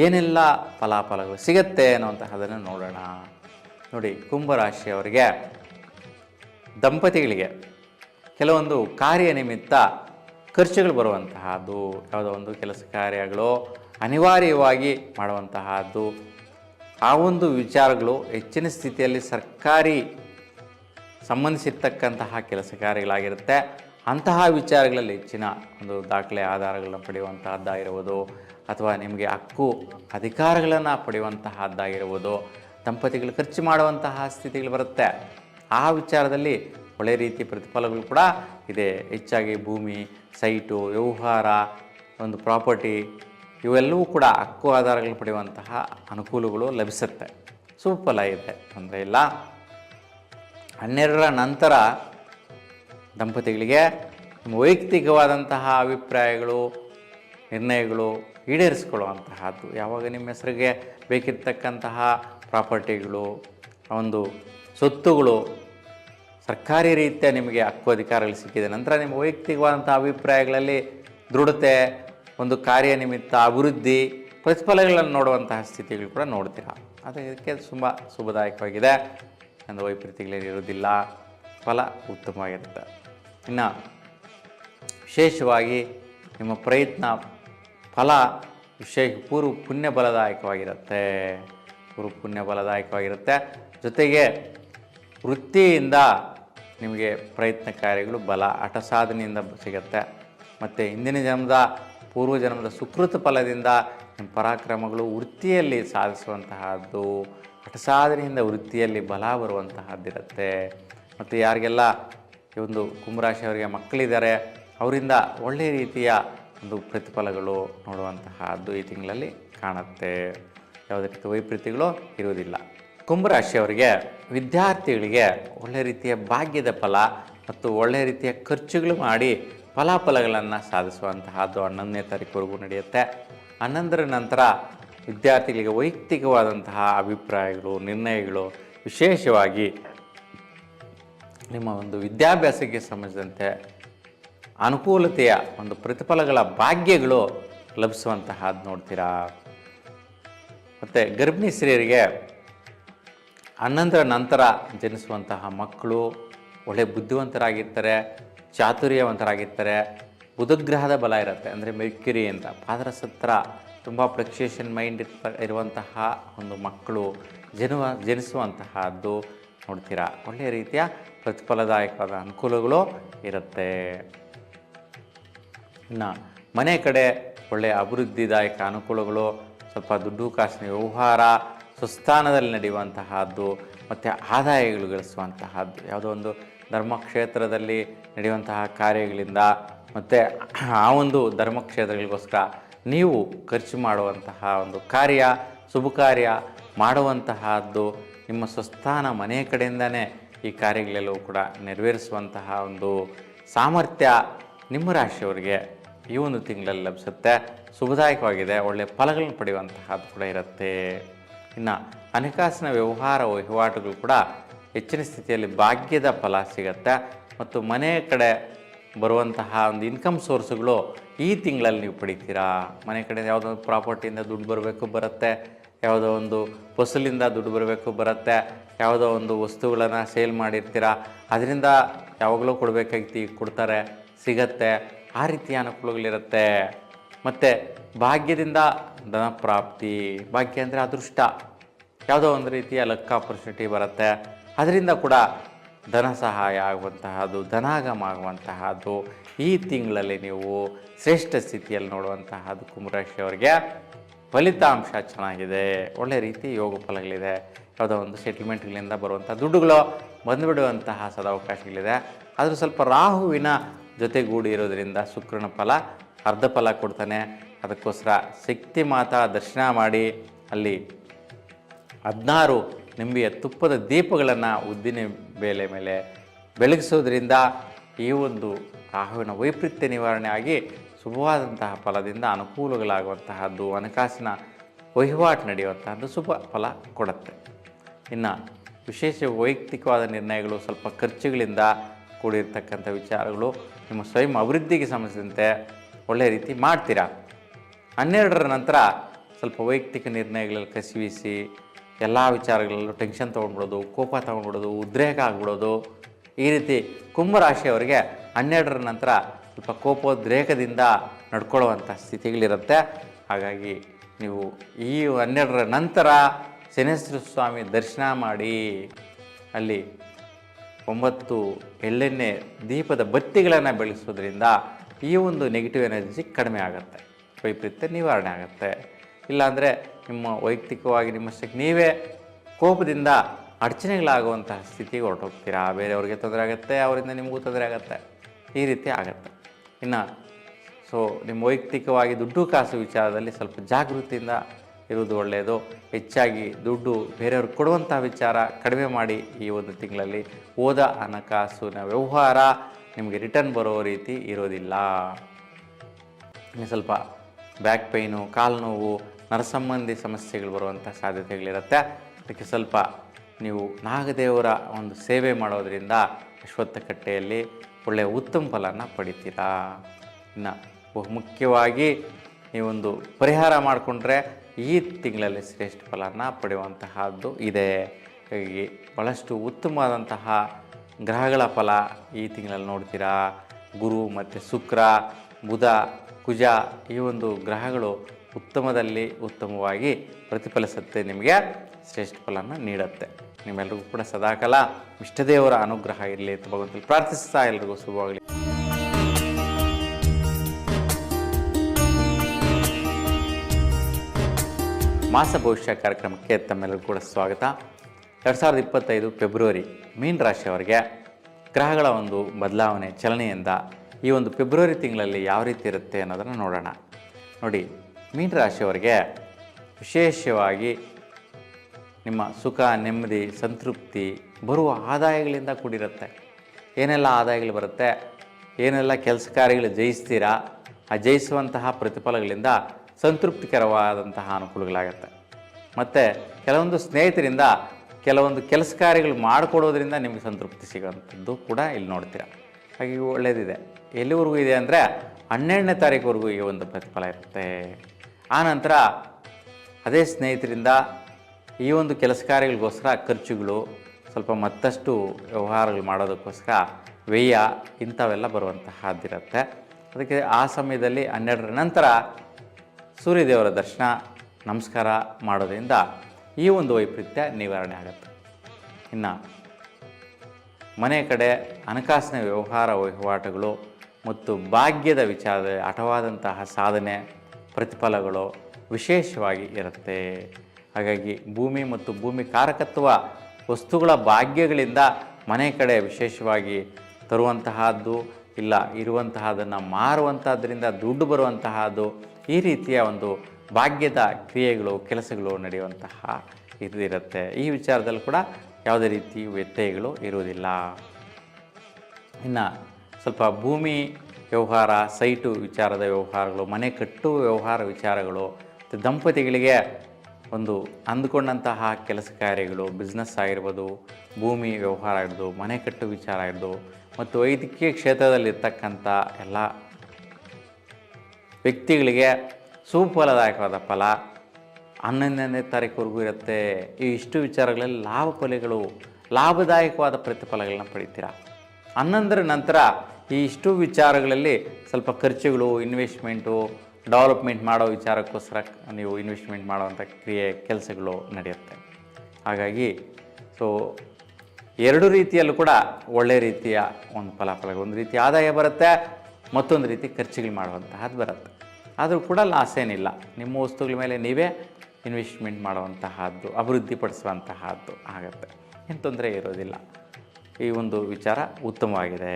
ಏನೆಲ್ಲ ಫಲಾಫಲಗಳು ಸಿಗತ್ತೆ ಅನ್ನುವಂತಹದನ್ನು ನೋಡೋಣ. ನೋಡಿ, ಕುಂಭರಾಶಿಯವರಿಗೆ ದಂಪತಿಗಳಿಗೆ ಕೆಲವೊಂದು ಕಾರ್ಯ ನಿಮಿತ್ತ ಖರ್ಚುಗಳು ಬರುವಂತಹದ್ದು, ಯಾವುದೋ ಒಂದು ಕೆಲಸ ಕಾರ್ಯಗಳು ಅನಿವಾರ್ಯವಾಗಿ ಮಾಡುವಂತಹದ್ದು, ಆ ಒಂದು ವಿಚಾರಗಳು ಹೆಚ್ಚಿನ ಸ್ಥಿತಿಯಲ್ಲಿ ಸರ್ಕಾರಿ ಸಂಬಂಧಿಸಿರ್ತಕ್ಕಂತಹ ಕೆಲಸ ಕಾರ್ಯಗಳಾಗಿರುತ್ತೆ. ಅಂತಹ ವಿಚಾರಗಳಲ್ಲಿ ಹೆಚ್ಚಿನ ಒಂದು ದಾಖಲೆ ಆಧಾರಗಳನ್ನು ಪಡೆಯುವಂತಹದ್ದಾಗಿರ್ಬೋದು ಅಥವಾ ನಿಮಗೆ ಹಕ್ಕು ಅಧಿಕಾರಗಳನ್ನು ಪಡೆಯುವಂತಹದ್ದಾಗಿರ್ಬೋದು ದಂಪತಿಗಳು ಖರ್ಚು ಮಾಡುವಂತಹ ಸ್ಥಿತಿಗಳು ಬರುತ್ತೆ. ಆ ವಿಚಾರದಲ್ಲಿ ಒಳ್ಳೆಯ ರೀತಿ ಪ್ರತಿಫಲಗಳು ಕೂಡ ಇದೆ. ಹೆಚ್ಚಾಗಿ ಭೂಮಿ, ಸೈಟು, ವ್ಯವಹಾರ, ಒಂದು ಪ್ರಾಪರ್ಟಿ ಇವೆಲ್ಲವೂ ಕೂಡ ಹಕ್ಕು ಆಧಾರಗಳು ಪಡೆಯುವಂತಹ ಅನುಕೂಲಗಳು ಲಭಿಸುತ್ತೆ. ಸುಫಲ ಇದೆ, ತೊಂದರೆ ಇಲ್ಲ. ಹನ್ನೆರಡರ ನಂತರ ದಂಪತಿಗಳಿಗೆ ವೈಯಕ್ತಿಕವಾದಂತಹ ಅಭಿಪ್ರಾಯಗಳು, ನಿರ್ಣಯಗಳು ಈಡೇರಿಸ್ಕೊಳ್ಳುವಂತಹದ್ದು. ಯಾವಾಗ ನಿಮ್ಮ ಹೆಸರಿಗೆ ಬೇಕಿರ್ತಕ್ಕಂತಹ ಪ್ರಾಪರ್ಟಿಗಳು, ಒಂದು ಸೊತ್ತುಗಳು ಸರ್ಕಾರಿ ರೀತಿಯ ನಿಮಗೆ ಹಕ್ಕು ಅಧಿಕಾರಗಳು ಸಿಕ್ಕಿದೆ ನಂತರ ನಿಮ್ಮ ವೈಯಕ್ತಿಕವಾದಂಥ ಅಭಿಪ್ರಾಯಗಳಲ್ಲಿ ದೃಢತೆ, ಒಂದು ಕಾರ್ಯ ನಿಮಿತ್ತ ಅಭಿವೃದ್ಧಿ, ಪ್ರತಿಫಲಗಳನ್ನು ನೋಡುವಂತಹ ಸ್ಥಿತಿಗಳು ಕೂಡ ನೋಡ್ತೀರಾ? ಅದಕ್ಕೆ ತುಂಬ ಶುಭದಾಯಕವಾಗಿದೆ. ಒಂದು ವೈಪರೀತ್ಯಗಳೇನಿರೋದಿಲ್ಲ ಫಲ ಉತ್ತಮವಾಗಿರುತ್ತೆ ಇನ್ನು ವಿಶೇಷವಾಗಿ ನಿಮ್ಮ ಪ್ರಯತ್ನ ಫಲ ವಿಶೇಷ ಪೂರ್ವ ಪುಣ್ಯ ಬಲದಾಯಕವಾಗಿರುತ್ತೆ ಪೂರ್ವ ಪುಣ್ಯ ಬಲದಾಯಕವಾಗಿರುತ್ತೆ ಜೊತೆಗೆ ವೃತ್ತಿಯಿಂದ ನಿಮಗೆ ಪ್ರಯತ್ನ ಕಾರ್ಯಗಳು ಬಲ, ಹಠ ಸಾಧನೆಯಿಂದ ಸಿಗುತ್ತೆ. ಮತ್ತು ಹಿಂದಿನ ಜನ್ಮದ, ಪೂರ್ವ ಜನ್ಮದ ಸುಕೃತ ಫಲದಿಂದ ನಿಮ್ಮ ಪರಾಕ್ರಮಗಳು ವೃತ್ತಿಯಲ್ಲಿ ಸಾಧಿಸುವಂತಹದ್ದು. ಹಠ ಸಾಧನೆಯಿಂದ ವೃತ್ತಿಯಲ್ಲಿ ಬಲ ಬರುವಂತಹದ್ದಿರುತ್ತೆ. ಮತ್ತು ಯಾರಿಗೆಲ್ಲ ಈ ಒಂದು ಕುಂಭರಾಶಿಯವರಿಗೆ ಮಕ್ಕಳಿದ್ದಾರೆ, ಅವರಿಂದ ಒಳ್ಳೆಯ ರೀತಿಯ ಒಂದು ಪ್ರತಿಫಲಗಳು ನೋಡುವಂತಹದ್ದು ಈ ತಿಂಗಳಲ್ಲಿ ಕಾಣುತ್ತೆ. ಯಾವುದೇ ರೀತಿ ವೈಪರೀತ್ಯಗಳು ಇರುವುದಿಲ್ಲ. ಕುಂಭರಾಶಿಯವರಿಗೆ ವಿದ್ಯಾರ್ಥಿಗಳಿಗೆ ಒಳ್ಳೆಯ ರೀತಿಯ ಭಾಗ್ಯದ ಫಲ ಮತ್ತು ಒಳ್ಳೆಯ ರೀತಿಯ ಖರ್ಚುಗಳು ಮಾಡಿ ಫಲಾಫಲಗಳನ್ನು ಸಾಧಿಸುವಂತಹದ್ದು ಹನ್ನೊಂದನೇ ತಾರೀಕುವರೆಗೂ ನಡೆಯುತ್ತೆ. ಹನ್ನೊಂದರ ನಂತರ ವಿದ್ಯಾರ್ಥಿಗಳಿಗೆ ವೈಯಕ್ತಿಕವಾದಂತಹ ಅಭಿಪ್ರಾಯಗಳು, ನಿರ್ಣಯಗಳು ವಿಶೇಷವಾಗಿ ನಿಮ್ಮ ಒಂದು ವಿದ್ಯಾಭ್ಯಾಸಕ್ಕೆ ಸಂಬಂಧಿಸಿದಂತೆ ಅನುಕೂಲತೆಯ ಒಂದು ಪ್ರತಿಫಲಗಳ ಭಾಗ್ಯಗಳು ಲಭಿಸುವಂತಹದ್ದು ನೋಡ್ತೀರಾ? ಮತ್ತು ಗರ್ಭಿಣಿ ಸ್ತ್ರೀಯರಿಗೆ ಹನ್ನೊಂದರ ನಂತರ ಜನಿಸುವಂತಹ ಮಕ್ಕಳು ಒಳ್ಳೆ ಬುದ್ಧಿವಂತರಾಗಿರ್ತಾರೆ, ಚಾತುರ್ಯವಂತರಾಗಿರ್ತಾರೆ, ಬುಧಗ್ರಹದ ಬಲ ಇರುತ್ತೆ. ಅಂದರೆ ಮೆರ್ಕ್ಯುರಿ ಅಂತ ಪಾದರಸತ್ರ ತುಂಬ ಫ್ಲಕ್ಚುಯೇಷನ್ ಮೈಂಡ್ ಇರುವಂತಹ ಒಂದು ಮಕ್ಕಳು ಜನುವ, ಜನಿಸುವಂತಹದ್ದು ನೋಡ್ತೀರಾ? ಒಳ್ಳೆಯ ರೀತಿಯ ಪ್ರತಿಫಲದಾಯಕವಾದ ಅನುಕೂಲಗಳು ಇರುತ್ತೆ. ಇನ್ನು ಮನೆ ಕಡೆ ಒಳ್ಳೆಯ ಅಭಿವೃದ್ಧಿದಾಯಕ ಅನುಕೂಲಗಳು, ಸ್ವಲ್ಪ ದುಡ್ಡು ಕಾಸಿನ ವ್ಯವಹಾರ ಸುಸ್ಥಾನದಲ್ಲಿ ನಡೆಯುವಂತಹದ್ದು, ಮತ್ತು ಆದಾಯಗಳು ಗಳಿಸುವಂತಹದ್ದು, ಯಾವುದೋ ಒಂದು ಧರ್ಮಕ್ಷೇತ್ರದಲ್ಲಿ ನಡೆಯುವಂತಹ ಕಾರ್ಯಗಳಿಂದ, ಮತ್ತು ಆ ಒಂದು ಧರ್ಮಕ್ಷೇತ್ರಗಳಿಗೋಸ್ಕರ ನೀವು ಖರ್ಚು ಮಾಡುವಂತಹ ಒಂದು ಕಾರ್ಯ, ಶುಭ ಕಾರ್ಯ ಮಾಡುವಂತಹದ್ದು ನಿಮ್ಮ ಸ್ವಸ್ಥಾನ ಮನೆ ಕಡೆಯಿಂದನೇ ಈ ಕಾರ್ಯಗಳೆಲ್ಲವೂ ಕೂಡ ನೆರವೇರಿಸುವಂತಹ ಒಂದು ಸಾಮರ್ಥ್ಯ ನಿಮ್ಮ ರಾಶಿಯವರಿಗೆ ಈ ಒಂದು ತಿಂಗಳಲ್ಲಿ ಲಭಿಸುತ್ತೆ. ಶುಭದಾಯಕವಾಗಿದೆ. ಒಳ್ಳೆಯ ಫಲಗಳನ್ನು ಪಡೆಯುವಂತಹದ್ದು ಕೂಡ ಇರುತ್ತೆ. ಇನ್ನು ಹಣಕಾಸಿನ ವ್ಯವಹಾರ ವಹಿವಾಟುಗಳು ಕೂಡ ಹೆಚ್ಚಿನ ಸ್ಥಿತಿಯಲ್ಲಿ ಭಾಗ್ಯದ ಫಲ ಸಿಗುತ್ತೆ. ಮತ್ತು ಮನೆ ಕಡೆ ಬರುವಂತಹ ಒಂದು ಇನ್ಕಮ್ ಸೋರ್ಸ್ಗಳು ಈ ತಿಂಗಳಲ್ಲಿ ನೀವು ಪಡಿತೀರಾ? ಮನೆ ಕಡೆ ಯಾವುದೋ ಒಂದು ಪ್ರಾಪರ್ಟಿಯಿಂದ ದುಡ್ಡು ಬರಬೇಕು ಬರುತ್ತೆ, ಯಾವುದೋ ಒಂದು ಫಸಲಿಂದ ದುಡ್ಡು ಬರಬೇಕು ಬರುತ್ತೆ, ಯಾವುದೋ ಒಂದು ವಸ್ತುಗಳನ್ನು ಸೇಲ್ ಮಾಡಿರ್ತೀರಾ? ಅದರಿಂದ ಯಾವಾಗಲೂ ಕೊಡಬೇಕಾಗಿತ್ತು ಕೊಡ್ತಾರೆ, ಸಿಗತ್ತೆ, ಆ ರೀತಿಯ ಅನುಕೂಲಗಳಿರುತ್ತೆ ಮತ್ತು ಭಾಗ್ಯದಿಂದ ಧನ ಪ್ರಾಪ್ತಿ, ಭಾಗ್ಯ ಅಂದರೆ ಅದೃಷ್ಟ. ಯಾವುದೋ ಒಂದು ರೀತಿಯ ಲಕ್ ಆಪರ್ಚುನಿಟಿ ಬರುತ್ತೆ. ಅದರಿಂದ ಕೂಡ ಧನ ಸಹಾಯ ಆಗುವಂತಹದ್ದು, ಧನಾಗಮ ಆಗುವಂತಹದ್ದು, ಈ ತಿಂಗಳಲ್ಲಿ ನೀವು ಶ್ರೇಷ್ಠ ಸ್ಥಿತಿಯಲ್ಲಿ ನೋಡುವಂತಹದ್ದು ಕುಂಭರಾಶಿಯವರಿಗೆ ಫಲಿತಾಂಶ ಚೆನ್ನಾಗಿದೆ. ಒಳ್ಳೆ ರೀತಿ ಯೋಗ ಫಲಗಳಿದೆ. ಯಾವುದೋ ಒಂದು ಸೆಟಲ್ಮೆಂಟ್ಗಳಿಂದ ಬರುವಂಥ ದುಡ್ಡುಗಳು ಬಂದುಬಿಡುವಂತಹ ಸದಾವಕಾಶಗಳಿದೆ. ಆದರೂ ಸ್ವಲ್ಪ ರಾಹುವಿನ ಜೊತೆಗೂಡಿ ಇರೋದರಿಂದ ಶುಕ್ರನ ಫಲ, ಅರ್ಧ ಫಲ ಕೊಡ್ತಾನೆ. ಅದಕ್ಕೋಸ್ಕರ ಶಕ್ತಿ ಮಾತಾ ದರ್ಶನ ಮಾಡಿ. ಅಲ್ಲಿ ಹದಿನಾರು ನಿಂಬೆಯ ತುಪ್ಪದ ದೀಪಗಳನ್ನು ಉದ್ದಿನ ಬೇಲೆ ಮೇಲೆ ಬೆಳಗಿಸೋದ್ರಿಂದ ಈ ಒಂದು ರಾಹುವಿನ ವೈಪರೀತ್ಯ ನಿವಾರಣೆ ಆಗಿ ಶುಭವಾದಂತಹ ಫಲದಿಂದ ಅನುಕೂಲಗಳಾಗುವಂತಹದ್ದು, ಹಣಕಾಸಿನ ವಹಿವಾಟು ನಡೆಯುವಂತಹದ್ದು ಶುಭ ಫಲ ಕೊಡುತ್ತೆ. ಇನ್ನು ವಿಶೇಷ ವೈಯಕ್ತಿಕವಾದ ನಿರ್ಣಯಗಳು, ಸ್ವಲ್ಪ ಖರ್ಚುಗಳಿಂದ ಕೂಡಿರ್ತಕ್ಕಂಥ ವಿಚಾರಗಳು ನಿಮ್ಮ ಸ್ವಯಂ ಅಭಿವೃದ್ಧಿಗೆ ಸಂಬಂಧಿಸಿದಂತೆ ಒಳ್ಳೆಯ ರೀತಿ ಮಾಡ್ತೀರಾ? ಹನ್ನೆರಡರ ನಂತರ ಸ್ವಲ್ಪ ವೈಯಕ್ತಿಕ ನಿರ್ಣಯಗಳಲ್ಲಿ ಕಸಿವಿಸಿ ಎಲ್ಲ ವಿಚಾರಗಳಲ್ಲೂ ಟೆನ್ಷನ್ ತೊಗೊಂಡ್ಬಿಡೋದು, ಕೋಪ ತೊಗೊಂಡ್ಬಿಡೋದು, ಉದ್ರೇಕ ಆಗ್ಬಿಡೋದು. ಈ ರೀತಿ ಕುಂಭರಾಶಿಯವರಿಗೆ ಹನ್ನೆರಡರ ನಂತರ ಸ್ವಲ್ಪ ಕೋಪೋದ್ರೇಕದಿಂದ ನಡ್ಕೊಳ್ಳುವಂಥ ಸ್ಥಿತಿಗಳಿರುತ್ತೆ. ಹಾಗಾಗಿ ನೀವು ಈ ಹನ್ನೆರಡರ ನಂತರ ಶನೇಶ್ವರ ಸ್ವಾಮಿ ದರ್ಶನ ಮಾಡಿ. ಅಲ್ಲಿ ಒಂಬತ್ತು ಎಳ್ಳೆಣ್ಣೆ ದೀಪದ ಬತ್ತಿಗಳನ್ನು ಬೆಳೆಸೋದ್ರಿಂದ ಈ ಒಂದು ನೆಗೆಟಿವ್ ಎನರ್ಜಿ ಕಡಿಮೆ ಆಗುತ್ತೆ. ವೈಪರೀತ್ಯ ನಿವಾರಣೆ ಆಗುತ್ತೆ. ಇಲ್ಲಾಂದರೆ ನಿಮ್ಮ ವೈಯಕ್ತಿಕವಾಗಿ ನಿಮ್ಮ ನಿಮ್ಮಷ್ಟಕ್ಕೆ ನೀವೇ ಕೋಪದಿಂದ ಅಡಚಣೆಗಳಾಗುವಂತಹ ಸ್ಥಿತಿಗೆ ಹೊರಟೋಗ್ತೀರಾ? ಬೇರೆಯವ್ರಿಗೆ ತೊಂದರೆ ಆಗುತ್ತೆ, ಅವರಿಂದ ನಿಮಗೂ ತೊಂದರೆ ಆಗುತ್ತೆ. ಈ ರೀತಿ ಆಗುತ್ತೆ. ಇನ್ನು ಸೊ ನಿಮ್ಮ ವೈಯಕ್ತಿಕವಾಗಿ ದುಡ್ಡು ಕಾಸು ವಿಚಾರದಲ್ಲಿ ಸ್ವಲ್ಪ ಜಾಗೃತಿಯಿಂದ ಇರುವುದು ಒಳ್ಳೆಯದು. ಹೆಚ್ಚಾಗಿ ದುಡ್ಡು ಬೇರೆಯವ್ರಿಗೆ ಕೊಡುವಂತಹ ವಿಚಾರ ಕಡಿಮೆ ಮಾಡಿ ಈ ಒಂದು ತಿಂಗಳಲ್ಲಿ ಓದ ಹಣಕಾಸಿನ ವ್ಯವಹಾರ ನಿಮಗೆ ರಿಟರ್ನ್ ಬರೋ ರೀತಿ ಇರೋದಿಲ್ಲ. ಸ್ವಲ್ಪ ಬ್ಯಾಕ್ ಪೈನು ಕಾಲು ನೋವು ನರಸಂಬಂಧಿ ಸಮಸ್ಯೆಗಳು ಬರುವಂಥ ಸಾಧ್ಯತೆಗಳಿರುತ್ತೆ. ಅದಕ್ಕೆ ಸ್ವಲ್ಪ ನೀವು ನಾಗದೇವರ ಒಂದು ಸೇವೆ ಮಾಡೋದರಿಂದ ಅಶ್ವತ್ಥಕಟ್ಟೆಯಲ್ಲಿ ಒಳ್ಳೆಯ ಉತ್ತಮ ಫಲನ ಪಡಿತೀರಾ? ಇನ್ನು ಬಹುಮುಖ್ಯವಾಗಿ ನೀವೊಂದು ಪರಿಹಾರ ಮಾಡಿಕೊಂಡ್ರೆ ಈ ತಿಂಗಳಲ್ಲಿ ಶ್ರೇಷ್ಠ ಫಲನ ಪಡೆಯುವಂತಹದ್ದು ಇದೆ. ಹಾಗಾಗಿ ಭಾಳಷ್ಟು ಉತ್ತಮವಾದಂತಹ ಗ್ರಹಗಳ ಫಲ ಈ ತಿಂಗಳಲ್ಲಿ ನೋಡ್ತೀರಾ? ಗುರು ಮತ್ತು ಶುಕ್ರ, ಬುಧ, ಕುಜ ಈ ಒಂದು ಗ್ರಹಗಳು ಉತ್ತಮದಲ್ಲಿ ಉತ್ತಮವಾಗಿ ಪ್ರತಿಫಲಿಸುತ್ತೆ, ನಿಮಗೆ ಶ್ರೇಷ್ಠ ಫಲನ ನೀಡುತ್ತೆ. ನಿಮ್ಮೆಲ್ಲರಿಗೂ ಕೂಡ ಸದಾಕಾಲ ಇಷ್ಟದೇವರ ಅನುಗ್ರಹ ಇರಲಿ ಅಂತ ಭಗವಂತಲ್ಲಿ ಪ್ರಾರ್ಥಿಸ್ತಾ ಎಲ್ರಿಗೂ ಶುಭವಾಗಲಿ. ಮಾಸ ಭವಿಷ್ಯ ಕಾರ್ಯಕ್ರಮಕ್ಕೆ ತಮ್ಮೆಲ್ಲರಿಗೂ ಕೂಡ ಸ್ವಾಗತ. ಎರಡು ಸಾವಿರದ ಇಪ್ಪತ್ತೈದು ಫೆಬ್ರವರಿ ಮೀನ್ ರಾಶಿಯವರಿಗೆ ಗ್ರಹಗಳ ಒಂದು ಬದಲಾವಣೆ ಚಲನೆಯಿಂದ ಈ ಒಂದು ಫೆಬ್ರವರಿ ತಿಂಗಳಲ್ಲಿ ಯಾವ ರೀತಿ ಇರುತ್ತೆ ಅನ್ನೋದನ್ನು ನೋಡೋಣ. ನೋಡಿ ಮೀನ್ ರಾಶಿಯವರಿಗೆ ವಿಶೇಷವಾಗಿ ನಿಮ್ಮ ಸುಖ, ನೆಮ್ಮದಿ, ಸಂತೃಪ್ತಿ ಬರುವ ಆದಾಯಗಳಿಂದ ಕೂಡಿರುತ್ತೆ. ಏನೆಲ್ಲ ಆದಾಯಗಳು ಬರುತ್ತೆ? ಏನೆಲ್ಲ ಕೆಲಸ ಕಾರ್ಯಗಳು ಜಯಿಸ್ತೀರಾ? ಆ ಜಯಿಸುವಂತಹ ಪ್ರತಿಫಲಗಳಿಂದ ಸಂತೃಪ್ತಿಕರವಾದಂತಹ ಅನುಕೂಲಗಳಾಗುತ್ತೆ. ಮತ್ತು ಕೆಲವೊಂದು ಸ್ನೇಹಿತರಿಂದ ಕೆಲವೊಂದು ಕೆಲಸ ಕಾರ್ಯಗಳು ಮಾಡಿಕೊಡೋದ್ರಿಂದ ನಿಮಗೆ ಸಂತೃಪ್ತಿ ಸಿಗೋಂಥದ್ದು ಕೂಡ ಇಲ್ಲಿ ನೋಡ್ತೀರ. ಹಾಗೆ ಒಳ್ಳೆಯದಿದೆ ಎಲ್ಲಿವರೆಗೂ ಇದೆ ಅಂದರೆ ಹನ್ನೆರಡನೇ ತಾರೀಕುವರೆಗೂ ಈ ಒಂದು ಪ್ರತಿಫಲ ಇರುತ್ತೆ. ಆನಂತರ ಅದೇ ಸ್ನೇಹಿತರಿಂದ ಈ ಒಂದು ಕೆಲಸ ಕಾರ್ಯಗಳಿಗೋಸ್ಕರ ಖರ್ಚುಗಳು, ಸ್ವಲ್ಪ ಮತ್ತಷ್ಟು ವ್ಯವಹಾರಗಳು ಮಾಡೋದಕ್ಕೋಸ್ಕರ ವ್ಯಯ ಇಂಥವೆಲ್ಲ ಬರುವಂತಹದ್ದಿರುತ್ತೆ ಅದಕ್ಕೆ ಆ ಸಮಯದಲ್ಲಿ ಹನ್ನೆರಡರ ನಂತರ ಸೂರ್ಯದೇವರ ದರ್ಶನ, ನಮಸ್ಕಾರ ಮಾಡೋದರಿಂದ ಈ ಒಂದು ವೈಪರೀತ್ಯ ನಿವಾರಣೆ ಆಗುತ್ತೆ. ಇನ್ನು ಮನೆ ಕಡೆ ಹಣಕಾಸಿನ ವ್ಯವಹಾರ ವಹಿವಾಟುಗಳು ಮತ್ತು ಭಾಗ್ಯದ ವಿಚಾರ ಹಠವಾದಂತಹ ಸಾಧನೆ ಪ್ರತಿಫಲಗಳು ವಿಶೇಷವಾಗಿ ಇರುತ್ತೆ. ಹಾಗಾಗಿ ಭೂಮಿ ಮತ್ತು ಭೂಮಿ ಕಾರಕತ್ವ ವಸ್ತುಗಳ ಭಾಗ್ಯಗಳಿಂದ ಮನೆ ಕಡೆ ವಿಶೇಷವಾಗಿ ತರುವಂತಹದ್ದು ಇಲ್ಲ ಇರುವಂತಹದನ್ನು ಮಾರುವಂಥದ್ರಿಂದ ದುಡ್ಡು ಬರುವಂತಹದ್ದು ಈ ರೀತಿಯ ಒಂದು ಭಾಗ್ಯದ ಕ್ರಿಯೆಗಳು, ಕೆಲಸಗಳು ನಡೆಯುವಂತಹ ಇದಿರುತ್ತೆ ಈ ವಿಚಾರದಲ್ಲಿ ಕೂಡ ಯಾವುದೇ ರೀತಿ ವ್ಯತ್ಯಯಗಳು ಇರುವುದಿಲ್ಲ. ಇನ್ನು ಸ್ವಲ್ಪ ಭೂಮಿ ವ್ಯವಹಾರ, ಸೈಟು ವಿಚಾರದ ವ್ಯವಹಾರಗಳು, ಮನೆ ಕಟ್ಟುವ ವ್ಯವಹಾರ ವಿಚಾರಗಳು ದಂಪತಿಗಳಿಗೆ ಒಂದು ಅಂದುಕೊಂಡಂತಹ ಕೆಲಸ ಕಾರ್ಯಗಳು ಬಿಸ್ನೆಸ್ ಆಗಿರ್ಬೋದು, ಭೂಮಿ ವ್ಯವಹಾರ ಆಗಿರ್ಬೋದು, ಮನೆ ಕಟ್ಟು ವಿಚಾರ ಆಗಿರ್ಬೋದು, ಮತ್ತು ವೈದ್ಯಕೀಯ ಕ್ಷೇತ್ರದಲ್ಲಿರ್ತಕ್ಕಂಥ ಎಲ್ಲ ವ್ಯಕ್ತಿಗಳಿಗೆ ಸುಫಲದಾಯಕವಾದ ಫಲ ಹನ್ನೊಂದನೇ ತಾರೀಕುವರೆಗೂ ಇರುತ್ತೆ. ಈ ಇಷ್ಟು ವಿಚಾರಗಳಲ್ಲಿ ಲಾಭ ಕೊಲೆಗಳು ಲಾಭದಾಯಕವಾದ ಪ್ರತಿಫಲಗಳನ್ನ ಪಡಿತೀರಾ? ಹನ್ನೊಂದರ ನಂತರ ಈ ಇಷ್ಟು ವಿಚಾರಗಳಲ್ಲಿ ಸ್ವಲ್ಪ ಖರ್ಚುಗಳು ಇನ್ವೆಸ್ಟ್ಮೆಂಟು ಡೆವಲಪ್ಮೆಂಟ್ ಮಾಡೋ ವಿಚಾರಕ್ಕೋಸ್ಕರ ನೀವು ಇನ್ವೆಸ್ಟ್ಮೆಂಟ್ ಮಾಡೋವಂಥ ಕ್ರಿಯೆ, ಕೆಲಸಗಳು ನಡೆಯುತ್ತೆ. ಹಾಗಾಗಿ ಸೊ ಎರಡು ರೀತಿಯಲ್ಲೂ ಕೂಡ ಒಳ್ಳೆ ರೀತಿಯ ಒಂದು ಫಲಾಫಲ ಒಂದು ರೀತಿ ಆದಾಯ ಬರುತ್ತೆ, ಮತ್ತೊಂದು ರೀತಿ ಖರ್ಚುಗಳು ಮಾಡುವಂತಹದ್ದು ಬರುತ್ತೆ. ಆದರೂ ಕೂಡ ಲಾಸ್ ಏನಿಲ್ಲ. ನಿಮ್ಮ ವಸ್ತುಗಳ ಮೇಲೆ ನೀವೇ ಇನ್ವೆಸ್ಟ್ಮೆಂಟ್ ಮಾಡುವಂತಹದ್ದು, ಅಭಿವೃದ್ಧಿಪಡಿಸುವಂತಹದ್ದು ಆಗುತ್ತೆ. ಏನು ತೊಂದರೆ ಇರೋದಿಲ್ಲ. ಈ ಒಂದು ವಿಚಾರ ಉತ್ತಮವಾಗಿದೆ.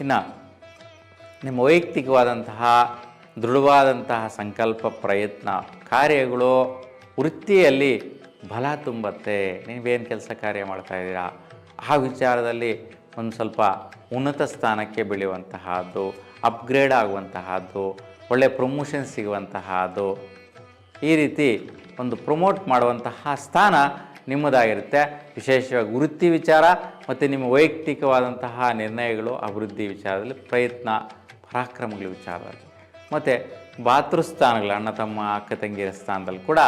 ಇನ್ನು ನಿಮ್ಮ ವೈಯಕ್ತಿಕವಾದಂತಹ, ದೃಢವಾದಂತಹ ಸಂಕಲ್ಪ, ಪ್ರಯತ್ನ, ಕಾರ್ಯಗಳು ವೃತ್ತಿಯಲ್ಲಿ ಬಲ ತುಂಬತ್ತೆ. ನೀವೇನು ಕೆಲಸ ಕಾರ್ಯ ಮಾಡ್ತಾ ಇದ್ದೀರಾ? ಆ ವಿಚಾರದಲ್ಲಿ ಒಂದು ಸ್ವಲ್ಪ ಉನ್ನತ ಸ್ಥಾನಕ್ಕೆ ಬೆಳೆಯುವಂತಹದ್ದು ಅಪ್ಗ್ರೇಡ್ ಆಗುವಂತಹದ್ದು ಒಳ್ಳೆಯ ಪ್ರಮೋಷನ್ ಸಿಗುವಂತಹದ್ದು. ಈ ರೀತಿ ಒಂದು ಪ್ರಮೋಟ್ ಮಾಡುವಂತಹ ಸ್ಥಾನ ನಿಮ್ಮದಾಗಿರುತ್ತೆ. ವಿಶೇಷವಾಗಿ ವೃತ್ತಿ ವಿಚಾರ ಮತ್ತು ನಿಮ್ಮ ವೈಯಕ್ತಿಕವಾದಂತಹ ನಿರ್ಣಯಗಳು, ಅಭಿವೃದ್ಧಿ ವಿಚಾರದಲ್ಲಿ ಪ್ರಯತ್ನ, ಪರಾಕ್ರಮಗಳ ವಿಚಾರದಲ್ಲಿ. ಮತ್ತು ಭಾತೃಸ್ಥಾನಗಳು, ಅಣ್ಣ, ತಮ್ಮ, ಅಕ್ಕ, ತಂಗಿಯರ ಸ್ಥಾನದಲ್ಲಿ ಕೂಡ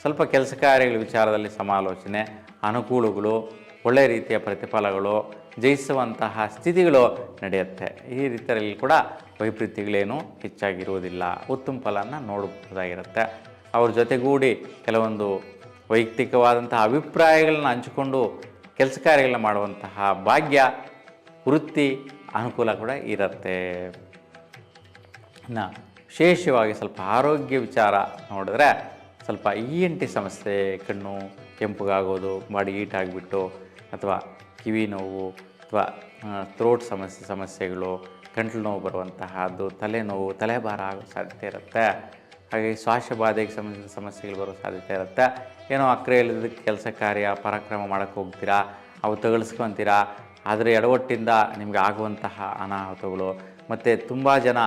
ಸ್ವಲ್ಪ ಕೆಲಸ ಕಾರ್ಯಗಳ ವಿಚಾರದಲ್ಲಿ ಸಮಾಲೋಚನೆ, ಅನುಕೂಲಗಳು ಒಳ್ಳೆಯ ರೀತಿಯ ಪ್ರತಿಫಲಗಳು, ಜಯಿಸುವಂತಹ ಸ್ಥಿತಿಗಳು ನಡೆಯುತ್ತೆ. ಈ ರೀತಿಯಲ್ಲಿ ಕೂಡ ವೈಪರೀತ್ಯಗಳೇನು ಹೆಚ್ಚಾಗಿರುವುದಿಲ್ಲ. ಉತ್ತಮ ಫಲನ ನೋಡಬಹುದಾಗಿರುತ್ತೆ. ಅವ್ರ ಜೊತೆಗೂಡಿ ಕೆಲವೊಂದು ವೈಯಕ್ತಿಕವಾದಂತಹ ಅಭಿಪ್ರಾಯಗಳನ್ನ ಹಂಚಿಕೊಂಡು ಕೆಲಸ ಕಾರ್ಯಗಳನ್ನ ಮಾಡುವಂತಹ ಭಾಗ್ಯ, ವೃತ್ತಿ, ಅನುಕೂಲ ಕೂಡ ಇರುತ್ತೆ. ಇನ್ನು ವಿಶೇಷವಾಗಿ ಸ್ವಲ್ಪ ಆರೋಗ್ಯ ವಿಚಾರ ನೋಡಿದ್ರೆ ಸ್ವಲ್ಪ ಇ ಎನ್ ಟಿ ಸಮಸ್ಯೆ, ಕಣ್ಣು, ಕೆಂಪುಗಾಗೋದು, ಬಾಡಿ ಹೀಟ್ ಆಗಿಬಿಟ್ಟು ಅಥವಾ ಕಿವಿ ನೋವು ಅಥವಾ ಥ್ರೋಟ್ ಸಮಸ್ಯೆ, ಸಮಸ್ಯೆಗಳು, ಗಂಟಲು ನೋವು ಬರುವಂತಹದ್ದು ತಲೆನೋವು ತಲೆಭಾರ ಆಗೋ ಸಾಧ್ಯತೆ ಇರುತ್ತೆ. ಹಾಗೆ ಶ್ವಾಸಬಾಧೆಗೆ ಸಂಬಂಧಿಸಿದ ಸಮಸ್ಯೆಗಳು ಬರೋ ಸಾಧ್ಯತೆ ಇರುತ್ತೆ. ಏನೋ ಅಕ್ರೆ ಇಲ್ಲದ ಕೆಲಸ ಕಾರ್ಯ, ಪರಾಕ್ರಮ ಮಾಡೋಕ್ಕೆ ಹೋಗ್ತೀರಾ? ಅವು ತಗಲ್ಸ್ಕೊತೀರಾ ಆದರೆ ಎಡವಟ್ಟಿಂದ ನಿಮಗೆ ಆಗುವಂತಹ ಅನಾಹುತಗಳು. ಮತ್ತು ತುಂಬ ಜನ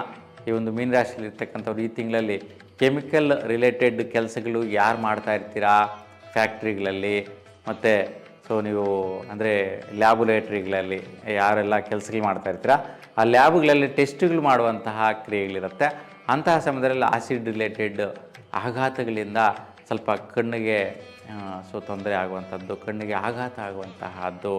ಈ ಒಂದು ಮೀನರಾಶಿಯಲ್ಲಿ ಈ ತಿಂಗಳಲ್ಲಿ ಕೆಮಿಕಲ್ ರಿಲೇಟೆಡ್ ಕೆಲಸಗಳು ಯಾರು ಮಾಡ್ತಾ ಇರ್ತೀರಾ? ಫ್ಯಾಕ್ಟ್ರಿಗಳಲ್ಲಿ, ಮತ್ತು ಸೊ ನೀವು ಅಂದರೆ ಲ್ಯಾಬೊರೇಟ್ರಿಗಳಲ್ಲಿ ಯಾರೆಲ್ಲ ಕೆಲಸಗಳು ಮಾಡ್ತಾ ಇರ್ತೀರಾ? ಆ ಲ್ಯಾಬ್ಗಳಲ್ಲಿ ಟೆಸ್ಟ್ಗಳು ಮಾಡುವಂತಹ ಕ್ರಿಯೆಗಳಿರುತ್ತೆ. ಅಂತಹ ಸಮಯದಲ್ಲಿ ಆಸಿಡ್ ರಿಲೇಟೆಡ್ ಆಘಾತಗಳಿಂದ ಸ್ವಲ್ಪ ಕಣ್ಣಿಗೆ ಸೊ ತೊಂದರೆ ಆಗುವಂಥದ್ದು, ಕಣ್ಣಿಗೆ ಆಘಾತ ಆಗುವಂತಹದ್ದು,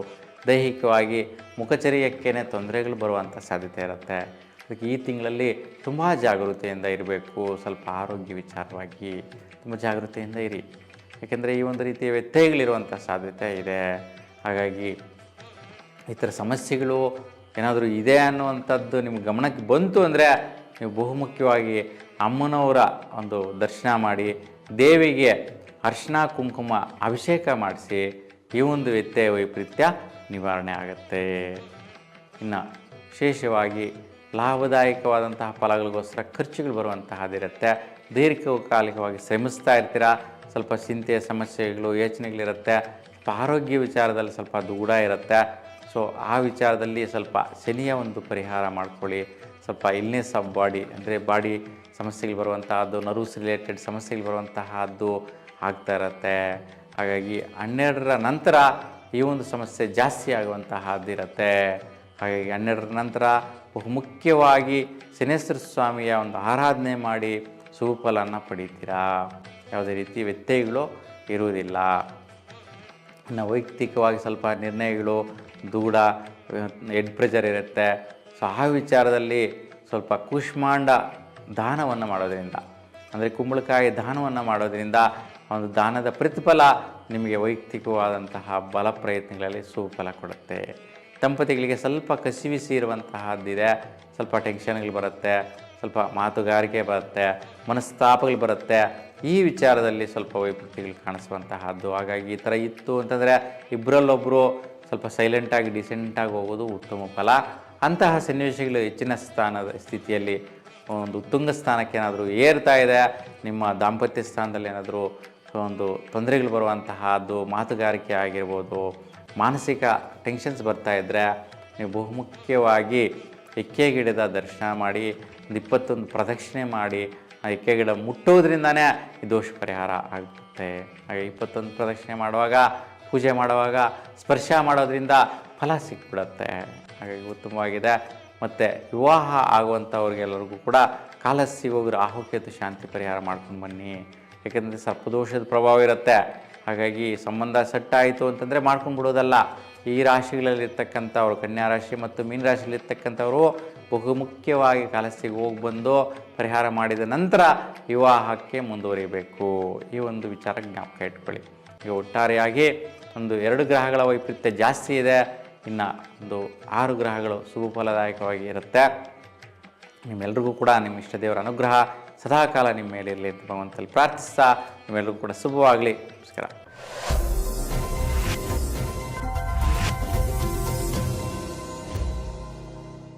ದೈಹಿಕವಾಗಿ ಮುಖಚರ್ಯಕ್ಕೇ ತೊಂದರೆಗಳು ಬರುವಂಥ ಸಾಧ್ಯತೆ ಇರುತ್ತೆ. ಅದಕ್ಕೆ ಈ ತಿಂಗಳಲ್ಲಿ ತುಂಬ ಜಾಗೃತಿಯಿಂದ ಇರಬೇಕು. ಸ್ವಲ್ಪ ಆರೋಗ್ಯ ವಿಚಾರವಾಗಿ ತುಂಬ ಜಾಗೃತೆಯಿಂದ ಇರಿ. ಯಾಕೆಂದರೆ ಈ ಒಂದು ರೀತಿಯ ವ್ಯತ್ಯಯಗಳಿರುವಂಥ ಸಾಧ್ಯತೆ ಇದೆ. ಹಾಗಾಗಿ ಈ ಥರ ಸಮಸ್ಯೆಗಳು ಏನಾದರೂ ಇದೆ ಅನ್ನುವಂಥದ್ದು ನಿಮ್ಮ ಗಮನಕ್ಕೆ ಬಂತು ಅಂದರೆ ನೀವು ಬಹುಮುಖ್ಯವಾಗಿ ಅಮ್ಮನವರ ಒಂದು ದರ್ಶನ ಮಾಡಿ, ದೇವಿಗೆ ಅರ್ಶಿನ, ಕುಂಕುಮ ಅಭಿಷೇಕ ಮಾಡಿಸಿ, ಈ ಒಂದು ವ್ಯತ್ಯಯ ವೈಪರೀತ್ಯ ನಿವಾರಣೆ ಆಗುತ್ತೆ. ಇನ್ನು ವಿಶೇಷವಾಗಿ ಲಾಭದಾಯಕವಾದಂತಹ ಫಲಗಳಿಗೋಸ್ಕರ ಖರ್ಚುಗಳು ಬರುವಂತಹದ್ದಿರುತ್ತೆ ದೀರ್ಘಕಾಲಿಕವಾಗಿ ಶ್ರಮಿಸ್ತಾ ಇರ್ತೀರಾ? ಸ್ವಲ್ಪ ಚಿಂತೆಯ ಸಮಸ್ಯೆಗಳು, ಯೋಚನೆಗಳಿರುತ್ತೆ. ಸ್ವಲ್ಪ ಆರೋಗ್ಯ ವಿಚಾರದಲ್ಲಿ ಸ್ವಲ್ಪ ದೂಡ ಇರುತ್ತೆ. ಸೊ ಆ ವಿಚಾರದಲ್ಲಿ ಸ್ವಲ್ಪ ಶನಿಯ ಒಂದು ಪರಿಹಾರ ಮಾಡ್ಕೊಳ್ಳಿ. ಸ್ವಲ್ಪ ಇಲ್ನೆಸ್ ಆಫ್ ಬಾಡಿ ಅಂದರೆ ಬಾಡಿ ಸಮಸ್ಯೆಗಳು ಬರುವಂತಹದ್ದು ನರ್ವ್ಸ್ ರಿಲೇಟೆಡ್ ಸಮಸ್ಯೆಗಳು ಬರುವಂತಹದ್ದು ಆಗ್ತಾ ಇರುತ್ತೆ. ಹಾಗಾಗಿ ಹನ್ನೆರಡರ ನಂತರ ಈ ಒಂದು ಸಮಸ್ಯೆ ಜಾಸ್ತಿ ಆಗುವಂತಹದ್ದಿರತ್ತೆ ಹಾಗಾಗಿ ಹನ್ನೆರಡರ ನಂತರ ಬಹುಮುಖ್ಯವಾಗಿ ಶನೇಶ್ವರ ಸ್ವಾಮಿಯ ಒಂದು ಆರಾಧನೆ ಮಾಡಿ ಸುಫಲನ ಪಡೀತೀರಾ? ಯಾವುದೇ ರೀತಿ ವ್ಯತ್ಯಯಗಳು ಇರುವುದಿಲ್ಲ. ಇನ್ನು ವೈಯಕ್ತಿಕವಾಗಿ ಸ್ವಲ್ಪ ನಿರ್ಣಯಗಳು, ದೂಡ ಎಡ್ ಪ್ರೆಷರ್ ಇರುತ್ತೆ. ಸೊ ಆ ವಿಚಾರದಲ್ಲಿ ಸ್ವಲ್ಪ ಕುಷ್ಮಾಂಡ ದಾನವನ್ನು ಮಾಡೋದರಿಂದ, ಅಂದರೆ ಕುಂಬಳಕಾಯಿ ದಾನವನ್ನು ಮಾಡೋದರಿಂದ ಒಂದು ದಾನದ ಪ್ರತಿಫಲ ನಿಮಗೆ ವೈಯಕ್ತಿಕವಾದಂತಹ ಬಲ ಪ್ರಯತ್ನಗಳಲ್ಲಿ ಸುಫಲ ಕೊಡುತ್ತೆ. ದಂಪತಿಗಳಿಗೆ ಸ್ವಲ್ಪ ಕಸಿವಿಸಿ ಇರುವಂತಹದ್ದಿದೆ ಸ್ವಲ್ಪ ಟೆನ್ಷನ್ಗಳು ಬರುತ್ತೆ, ಸ್ವಲ್ಪ ಮಾತುಗಾರಿಕೆ ಬರುತ್ತೆ, ಮನಸ್ತಾಪಗಳು ಬರುತ್ತೆ. ಈ ವಿಚಾರದಲ್ಲಿ ಸ್ವಲ್ಪ ವೈಪರೀತ್ಯಗಳು ಕಾಣಿಸುವಂತಹದ್ದು. ಹಾಗಾಗಿ ಈ ಥರ ಇತ್ತು ಅಂತಂದರೆ ಇಬ್ಬರಲ್ಲೊಬ್ಬರು ಸ್ವಲ್ಪ ಸೈಲೆಂಟಾಗಿ ಡಿಸೆಂಟಾಗಿ ಹೋಗೋದು ಉತ್ತಮ ಫಲ. ಅಂತಹ ಸನ್ನಿವೇಶಗಳು ಹೆಚ್ಚಿನ ಸ್ಥಾನದ ಸ್ಥಿತಿಯಲ್ಲಿ ಒಂದು ಉತ್ತುಂಗ ಸ್ಥಾನಕ್ಕೆ ಏನಾದರೂ ಏರ್ತಾ ಇದೆ, ನಿಮ್ಮ ದಾಂಪತ್ಯ ಸ್ಥಾನದಲ್ಲಿ ಏನಾದರೂ ಒಂದು ತೊಂದರೆಗಳು ಬರುವಂತಹದ್ದು, ಮಾತುಗಾರಿಕೆ ಆಗಿರ್ಬೋದು, ಮಾನಸಿಕ ಟೆನ್ಷನ್ಸ್ ಬರ್ತಾ ಇದ್ದರೆ ನೀವು ಬಹುಮುಖ್ಯವಾಗಿ ಎಕ್ಕೆಗಿಡದ ದರ್ಶನ ಮಾಡಿ, ಒಂದು ಇಪ್ಪತ್ತೊಂದು ಪ್ರದಕ್ಷಿಣೆ ಮಾಡಿ, ಆ ಎಕ್ಕೆಗಿಡ ಮುಟ್ಟೋದ್ರಿಂದನೇ ಈ ದೋಷ ಪರಿಹಾರ ಆಗುತ್ತೆ. ಹಾಗೆ ಇಪ್ಪತ್ತೊಂದು ಪ್ರದಕ್ಷಿಣೆ ಮಾಡುವಾಗ, ಪೂಜೆ ಮಾಡುವಾಗ, ಸ್ಪರ್ಶ ಮಾಡೋದ್ರಿಂದ ಫಲ ಸಿಕ್ಬಿಡುತ್ತೆ. ಹಾಗಾಗಿ ಉತ್ತಮವಾಗಿದೆ ಮತ್ತು ವಿವಾಹ ಆಗುವಂಥವ್ರಿಗೆಲ್ಲರಿಗೂ ಕೂಡ ಕಾಲ ಹೋಗಿ ಆಹುಕೇತು ಶಾಂತಿ ಪರಿಹಾರ ಮಾಡ್ಕೊಂಡು ಬನ್ನಿ. ಯಾಕೆಂದರೆ ಸರ್ಪದೋಷದ ಪ್ರಭಾವ ಇರುತ್ತೆ. ಹಾಗಾಗಿ ಸಂಬಂಧ ಸೆಟ್ ಆಯಿತು ಅಂತಂದರೆ ಮಾಡ್ಕೊಂಡು ಬಿಡೋದಲ್ಲ. ಈ ರಾಶಿಗಳಲ್ಲಿರ್ತಕ್ಕಂಥವ್ರು ಕನ್ಯಾ ರಾಶಿ ಮತ್ತು ಮೀನ ರಾಶಿಲಿರ್ತಕ್ಕಂಥವರು ಬಹುಮುಖ್ಯವಾಗಿ ಕಾಲಸ್ತಿಗೆ ಹೋಗಿ ಬಂದು ಪರಿಹಾರ ಮಾಡಿದ ನಂತರ ವಿವಾಹಕ್ಕೆ ಮುಂದುವರಿಬೇಕು. ಈ ಒಂದು ವಿಚಾರ ಜ್ಞಾಪಕ ಇಟ್ಕೊಳ್ಳಿ. ಈಗ ಒಟ್ಟಾರೆಯಾಗಿ ಒಂದು ಎರಡು ಗ್ರಹಗಳ ವೈಪರೀತ್ಯ ಜಾಸ್ತಿ ಇದೆ. ಇನ್ನು ಒಂದು ಆರು ಗ್ರಹಗಳು ಶುಭಫಲದಾಯಕವಾಗಿ ಇರುತ್ತೆ. ನಿಮ್ಮೆಲ್ರಿಗೂ ಕೂಡ ನಿಮ್ಮ ಇಷ್ಟ ದೇವರ ಅನುಗ್ರಹ ಸದಾಕಾಲ ನಿಮ್ಮ ಮೇಲೆ ಇರಲಿ ಅಂತ ಭಗವಂತಲ್ಲಿ ಪ್ರಾರ್ಥಿಸ್ತಾ ನಿಮ್ಮೆಲ್ರಿಗೂ ಕೂಡ ಶುಭವಾಗಲಿ. ನಮಸ್ಕಾರ.